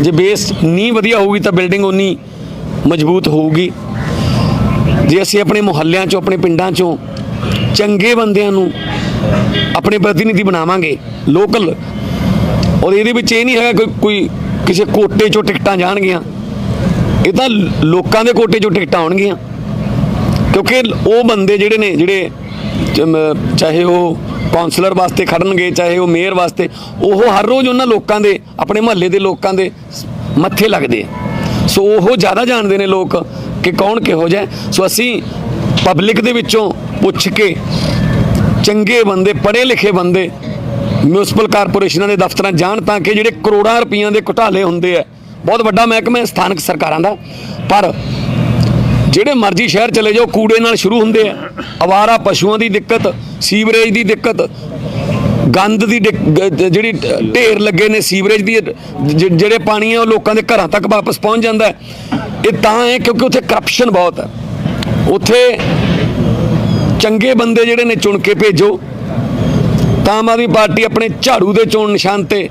B: ਜੇ ਬੇਸ ਨਹੀਂ ਵਧੀਆ ਹੋਊਗੀ ਤਾਂ ਬਿਲਡਿੰਗ ਉਨੀ ਮਜ਼ਬੂਤ ਹੋਊਗੀ। ਜੇ ਅਸੀਂ ਆਪਣੇ ਮੁਹੱਲਿਆਂ 'ਚੋਂ, ਆਪਣੇ ਪਿੰਡਾਂ 'ਚੋਂ ਚੰਗੇ ਬੰਦਿਆਂ ਨੂੰ ਆਪਣੇ ਪ੍ਰਤੀਨਿਧੀ ਬਣਾਵਾਂਗੇ ਲੋਕਲ ਔਰ ਇਹਦੇ ਵਿੱਚ ਇਹ ਨਹੀਂ ਹੈਗਾ ਕੋਈ ਕੋਈ ਕਿਸੇ ਕੋਟੇ 'ਚੋਂ ਟਿਕਟਾਂ ਜਾਣਗੀਆਂ। ਇਹ ਤਾਂ ਲੋਕਾਂ ਦੇ ਕੋਟੇ 'ਚੋਂ ਟਿਕਟਾਂ ਆਉਣਗੀਆਂ। ਕਿਉਂਕਿ ਉਹ ਬੰਦੇ ਜਿਹੜੇ ਨੇ, ਜਿਹੜੇ ਚਾਹੇ ਉਹ ਕਾਉਂਸਲਰ ਵਾਸਤੇ ਖੜਨਗੇ, ਚਾਹੇ ਉਹ ਮੇਅਰ ਵਾਸਤੇ, ਉਹ ਹਰ ਰੋਜ਼ ਉਹਨਾਂ ਲੋਕਾਂ ਦੇ, ਆਪਣੇ ਮਹੱਲੇ ਦੇ ਲੋਕਾਂ ਦੇ ਮੱਥੇ ਲੱਗਦੇ ਸੋ ਉਹ ਜ਼ਿਆਦਾ ਜਾਣਦੇ ਨੇ ਲੋਕ ਕਿ ਕੌਣ ਕਿਹੋ ਜਿਹਾ ਸੋ ਅਸੀਂ ਪਬਲਿਕ ਦੇ ਵਿੱਚੋਂ ਪੁੱਛ ਕੇ ਚੰਗੇ ਬੰਦੇ ਪੜ੍ਹੇ ਲਿਖੇ ਬੰਦੇ ਮਿਊਨਿਸਪਲ ਕਾਰਪੋਰੇਸ਼ਨਾਂ ਦੇ ਦਫ਼ਤਰਾਂ ਜਾਣ ਤਾਂ ਕਿ ਜਿਹੜੇ ਕਰੋੜਾਂ ਰੁਪਈਆਂ ਦੇ ਘੁਟਾਲੇ ਹੁੰਦੇ ਆ। ਬਹੁਤ ਵੱਡਾ ਮਹਿਕਮਾ ਹੈ ਸਥਾਨਕ ਸਰਕਾਰਾਂ ਦਾ। ਪਰ ਜਿਹੜੇ ਮਰਜ਼ੀ ਸ਼ਹਿਰ ਚਲੇ ਜਾਓ, ਕੂੜੇ ਨਾਲ ਸ਼ੁਰੂ ਹੁੰਦੇ ਆ। ਅਵਾਰਾ ਪਸ਼ੂਆਂ ਦੀ ਦਿੱਕਤ, ਸੀਵਰੇਜ ਦੀ ਦਿੱਕਤ, ਗੰਦ ਦੀ ਦਿੱਕ- ਜਿਹੜੀ ਢੇਰ ਲੱਗੇ ਨੇ ਸੀਵਰੇਜ ਦੀ ਜਿਹੜੇ ਪਾਣੀ ਆ ਉਹ ਲੋਕਾਂ ਦੇ ਘਰਾਂ ਤੱਕ ਵਾਪਸ ਪਹੁੰਚ ਜਾਂਦਾ ਇਹ ਤਾਂ ਹੈ ਕਿਉਂਕਿ ਉੱਥੇ ਕਰਪਸ਼ਨ ਬਹੁਤ ਹੈ। ਉੱਥੇ ਚੰਗੇ ਬੰਦੇ ਜਿਹੜੇ ਨੇ ਚੁਣ ਕੇ ਭੇਜੋ। ਤਾਂ ਆਮ ਆਦਮੀ ਪਾਰਟੀ ਆਪਣੇ ਝਾੜੂ ਦੇ ਚੋਣ ਨਿਸ਼ਾਨ ਤੇ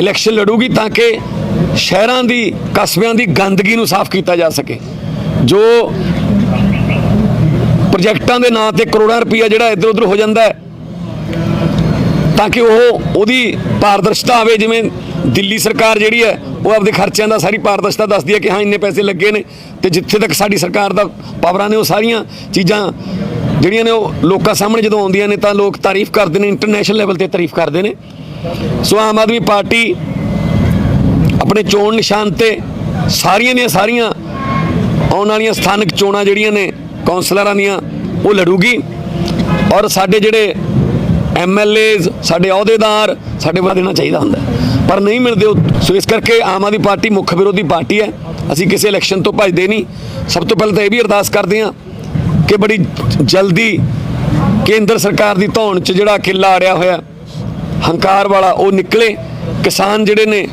B: ਇਲੈਕਸ਼ਨ ਲੜੂਗੀ ਤਾਂ ਕਿ ਸ਼ਹਿਰਾਂ ਦੀ, ਕਸਬਿਆਂ ਦੀ ਗੰਦਗੀ ਨੂੰ ਸਾਫ਼ ਕੀਤਾ ਜਾ ਸਕੇ। ਜੋ ਪ੍ਰੋਜੈਕਟਾਂ ਦੇ ਨਾਂ ਤੇ ਕਰੋੜਾਂ ਰੁਪਈਆ ਜਿਹੜਾ ਇੱਧਰ ਉੱਧਰ ਹੋ ਜਾਂਦਾ ਹੈ, ਤਾਂ ਕਿ ਉਹ ਉਹਦੀ ਪਾਰਦਰਸ਼ਤਾ ਆਵੇ, ਜਿਵੇਂ ਦਿੱਲੀ ਸਰਕਾਰ ਜਿਹੜੀ ਹੈ ਉਹ ਆਪਦੇ ਖਰਚਿਆਂ ਦਾ ਸਾਰੀ ਪਾਰਦਰਸ਼ਤਾ ਦੱਸਦੀ ਹੈ ਕਿ ਹਾਂ, ਇੰਨੇ ਪੈਸੇ ਲੱਗੇ ਨੇ ਤੇ ਜਿੱਥੇ ਤੱਕ ਸਾਡੀ ਸਰਕਾਰ ਦਾ ਪਾਵਰਾਂ ਨੇ ਉਹ ਸਾਰੀਆਂ ਚੀਜ਼ਾਂ ਜਿਹੜੀਆਂ ਨੇ ਉਹ ਲੋਕਾਂ ਸਾਹਮਣੇ ਜਦੋਂ ਆਉਂਦੀਆਂ ਨੇ ਤਾਂ ਲੋਕ ਤਾਰੀਫ ਕਰਦੇ ਨੇ ਇੰਟਰਨੈਸ਼ਨਲ ਲੈਵਲ ਤੇ ਤਾਰੀਫ ਕਰਦੇ ਨੇ। ਸੋ ਆਮ ਆਦਮੀ ਪਾਰਟੀ ਆਪਣੇ ਚੋਣ ਨਿਸ਼ਾਨ ਤੇ ਸਾਰੀਆਂ ਦੀਆਂ ਸਾਰੀਆਂ ਆਉਣ ਵਾਲੀਆਂ ਸਥਾਨਕ ਚੋਣਾਂ ਜਿਹੜੀਆਂ ਨੇ, ਕੌਂਸਲਰਾਂ ਦੀਆਂ, ਉਹ ਲੜੂਗੀ। ਔਰ ਸਾਡੇ ਜਿਹੜੇ ਐਮਐਲਏਜ਼ ਸਾਡੇ ਅਹੁਦੇਦਾਰ ਸਾਡੇ ਵੱਲ ਦੇਣਾ ਚਾਹੀਦਾ ਹੁੰਦਾ। ਪਰ ਨਹੀਂ ਮਿਲਦੇ ਉਹ। ਸੋ ਇਸ ਕਰਕੇ ਆਮ ਆਦਮੀ ਪਾਰਟੀ ਮੁੱਖ ਵਿਰੋਧੀ ਪਾਰਟੀ ਹੈ। ਅਸੀਂ ਕਿਸੇ ਇਲੈਕਸ਼ਨ ਤੋਂ ਭੱਜਦੇ ਨਹੀਂ। ਸਭ ਤੋਂ ਪਹਿਲਾਂ ਤਾਂ ਇਹ ਵੀ ਅਰਦਾਸ ਕਰਦੇ ਹਾਂ ਕਿ ਬੜੀ ਜਲਦੀ ਕੇਂਦਰ ਸਰਕਾਰ ਦੀ ਧੌਣ 'ਚ ਜਿਹੜਾ ਕਿੱਲਾ ਅੜਿਆ ਹੋਇਆ ਹੰਕਾਰ ਵਾਲਾ ਉਹ ਨਿਕਲੇ। ਕਿਸਾਨ ਜਿਹੜੇ ਨੇ,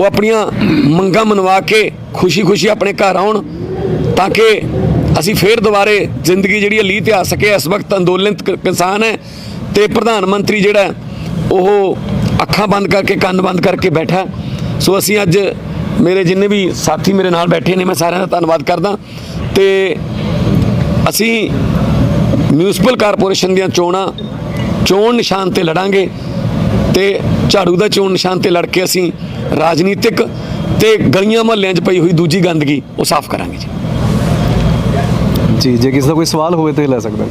B: ਉਹ ਆਪਣੀਆਂ ਮੰਗਾਂ ਮਨਵਾ ਕੇ ਖੁਸ਼ੀ-ਖੁਸ਼ੀ ਆਪਣੇ ਘਰ ਆਉਣ ਤਾਂ ਕਿ ਅਸੀਂ ਫੇਰ ਦੁਬਾਰੇ ਜ਼ਿੰਦਗੀ ਜਿਹੜੀ ਹੈ ਲੀਹ ਤੇ ਆ ਸਕੇ ਇਸ ਵਕਤ ਅੰਦੋਲਨਤ ਕਿਸਾਨ ਹੈ। ਤੇ ਪ੍ਰਧਾਨ ਮੰਤਰੀ ਜਿਹੜਾ ਉਹ ਅੱਖਾਂ ਬੰਦ ਕਰਕੇ, ਕੰਨ ਬੰਦ ਕਰਕੇ ਬੈਠਾ ਸੋ ਅਸੀਂ ਅੱਜ ਮੇਰੇ ਜਿੰਨੇ ਵੀ ਸਾਥੀ ਮੇਰੇ ਨਾਲ ਬੈਠੇ ਨੇ, ਮੈਂ ਸਾਰਿਆਂ ਦਾ ਧੰਨਵਾਦ ਕਰਦਾ। ਤੇ ਅਸੀਂ ਮਿਊਨਿਸਪਲ ਕਾਰਪੋਰੇਸ਼ਨ ਦੀਆਂ ਚੋਣਾਂ, ਚੋਣ ਨਿਸ਼ਾਨ ਤੇ ਲੜਾਂਗੇ ਤੇ ਝਾੜੂ ਦਾ ਚੋਣ ਨਿਸ਼ਾਨ ਤੇ ਲੜ ਕੇ ਅਸੀਂ ਰਾਜਨੀਤਿਕ ਤੇ ਗਲੀਆਂ ਮਹੱਲਿਆਂ 'ਚ ਪਈ ਹੋਈ ਦੂਜੀ ਗੰਦਗੀ ਉਹ ਸਾਫ਼ ਕਰਾਂਗੇ ਜੀ।
A: ਜੀ, ਜੇ ਕਿਸੇ ਦਾ ਕੋਈ ਸਵਾਲ ਹੋਵੇ ਤਾਂ ਇਹ ਲੈ ਸਕਦਾ।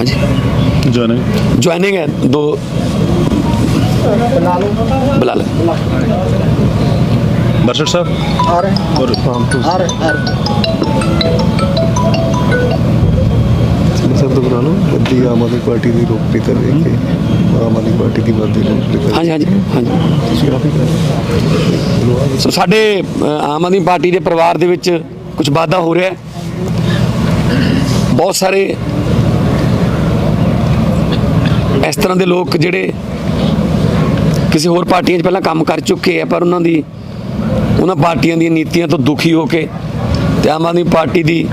B: ਹਾਂਜੀ।
C: ਜਾਣੇ
B: ਜੁਆਇਨਿੰਗ ਹੈ। ਦੋ। ਬੁਲਾ ਲੈ
C: ਬਰਸ਼ਟ ਸਾਹਿਬ
D: ਆ ਰਹੇ।
C: ਔਰ
D: ਆ ਰਹੇ ਆ ਰਹੇ।
A: ਸਭ ਤੋਂ ਬੁਲਾ ਲਓ। ਵੱਡੀ ਆਮ ਆਦਮੀ ਪਾਰਟੀ ਦੀ ਰੋਕ ਤੇ ਵੇਖ ਕੇ ਆਮ ਆਦਮੀ ਪਾਰਟੀ ਦੀ ਵੱਡੀ ਰੋਕ ਤੇ
B: ਹਾਂਜੀ ਹਾਂਜੀ ਹਾਂਜੀ। ਸੋ ਸਾਡੇ ਅ, ਆਮ ਆਦਮੀ ਪਾਰਟੀ ਦੇ ਪਰਿਵਾਰ ਦੇ ਵਿੱਚ ਕੁਝ ਵਾਧਾ ਹੋ ਰਿਹਾ ਹੈ। ਬਹੁਤ ਸਾਰੇ ਇਸ ਤਰ੍ਹਾਂ ਦੇ ਲੋਕ ਜਿਹੜੇ ਕਿਸੇ ਹੋਰ ਪਾਰਟੀਆਂ 'ਚ ਪਹਿਲਾਂ ਕੰਮ ਕਰ ਚੁੱਕੇ ਆ, ਪਰ ਉਹਨਾਂ ਦੀ, ਉਹਨਾਂ ਪਾਰਟੀਆਂ ਦੀਆਂ ਨੀਤੀਆਂ ਤੋਂ ਦੁਖੀ ਹੋ ਕੇ ਤੇ ਆਮ ਆਦਮੀ ਪਾਰਟੀ ਦੀ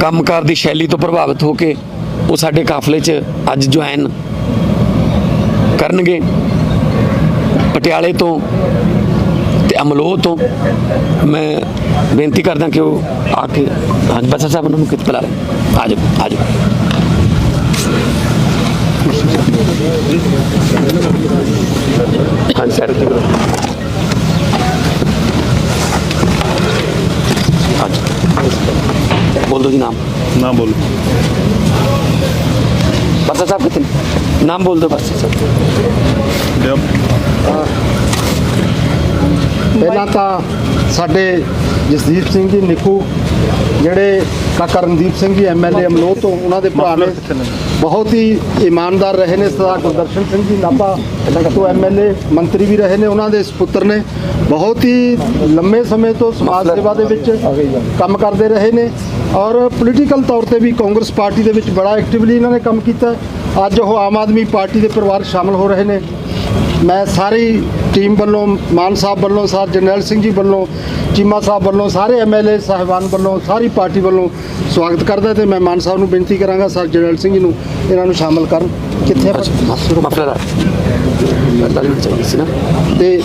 B: ਕੰਮਕਾਰ ਦੀ ਸ਼ੈਲੀ ਤੋਂ ਪ੍ਰਭਾਵਿਤ ਹੋ ਕੇ ਉਹ ਸਾਡੇ ਕਾਫਲੇ 'ਚ ਅੱਜ ਜੁਆਇਨ ਕਰਨਗੇ। ਪਟਿਆਲੇ ਤੋਂ ਤੇ ਅਮਲੋਹ ਤੋਂ। ਮੈਂ ਬੇਨਤੀ ਕਰਦਾ ਕਿ ਉਹ ਆ ਕੇ, ਹਾਂਜੀ, ਬਸਾ ਸਾਹਿਬ ਉਹਨਾਂ ਨੂੰ ਕਿਤ ਬੁਲਾ ਲੈ ਆ ਜਾਓ ਆ ਜਾਓ। ਹਾਂਜੀ ਸਰ ਹਾਂਜੀ ਬੋਲ ਦੋ ਜੀ ਨਾਮ
C: ਨਾ ਬੋਲੋ
B: ਬਸਾ ਸਾਹਿਬ ਕਿਤੇ ਨੇ? ਨਾਮ ਬੋਲ ਦੋ ਬਸ
C: ਦਿਓ
D: ਪਹਿਲਾਂ ਤਾਂ ਸਾਡੇ ਜਸਦੀਪ ਸਿੰਘ ਜੀ ਨਿੱਕੂ ਜਿਹੜੇ ਕਾਕਾ ਰਣਦੀਪ ਸਿੰਘ ਜੀ ਐਮਐਲਏ ਅਮਲੋਹ ਤੋਂ ਉਹਨਾਂ ਦੇ ਭਰਾ ਨੇ? ਬਹੁਤ ਹੀ ਇਮਾਨਦਾਰ ਰਹੇ ਨੇ ਸਰਦਾਰ ਗੁਰਦਰਸ਼ਨ ਸਿੰਘ ਜੀ ਨਾਭਾ ਤੋਂ ਐਮਐਲਏ ਮੰਤਰੀ ਵੀ ਰਹੇ ਨੇ ਉਹਨਾਂ ਦੇ ਸੁਪੁੱਤਰ ਨੇ ਬਹੁਤ ਹੀ ਲੰਮੇ ਸਮੇਂ ਤੋਂ ਸਮਾਜ ਸੇਵਾ ਦੇ ਵਿੱਚ ਕੰਮ ਕਰਦੇ ਰਹੇ ਨੇ ਔਰ ਪੋਲੀਟੀਕਲ ਤੌਰ ਤੇ ਵੀ ਕਾਂਗਰਸ ਪਾਰਟੀ ਦੇ ਵਿੱਚ ਬੜਾ ਐਕਟਿਵਲੀ ਇਹਨਾਂ ਨੇ ਕੰਮ ਕੀਤਾ। ਅੱਜ ਉਹ ਆਮ ਆਦਮੀ ਪਾਰਟੀ ਦੇ ਪਰਿਵਾਰ ਸ਼ਾਮਲ ਹੋ ਰਹੇ ਨੇ ਮੈਂ ਸਾਰੀ ਟੀਮ ਵੱਲੋਂ ਮਾਨ ਸਾਹਿਬ ਵੱਲੋਂ ਸਰ ਜਰਨੈਲ ਸਿੰਘ ਜੀ ਵੱਲੋਂ ਚੀਮਾ ਸਾਹਿਬ ਵੱਲੋਂ ਸਾਰੇ ਐਮਐਲਏ ਸਾਹਿਬਾਨ ਵੱਲੋਂ ਸਾਰੀ ਪਾਰਟੀ ਵੱਲੋਂ ਸਵਾਗਤ ਕਰਦਾ ਤੇ ਮੈਂ ਮਾਨ ਸਾਹਿਬ ਨੂੰ ਬੇਨਤੀ ਕਰਾਂਗਾ ਸਰ ਜਰਨੈਲ ਸਿੰਘ ਜੀ ਨੂੰ ਇਹਨਾਂ ਨੂੰ ਸ਼ਾਮਲ ਕਰਨ। ਕਿੱਥੇ
B: ਮਫਲਰ ਸੀ ਨਾ
D: ਤੇ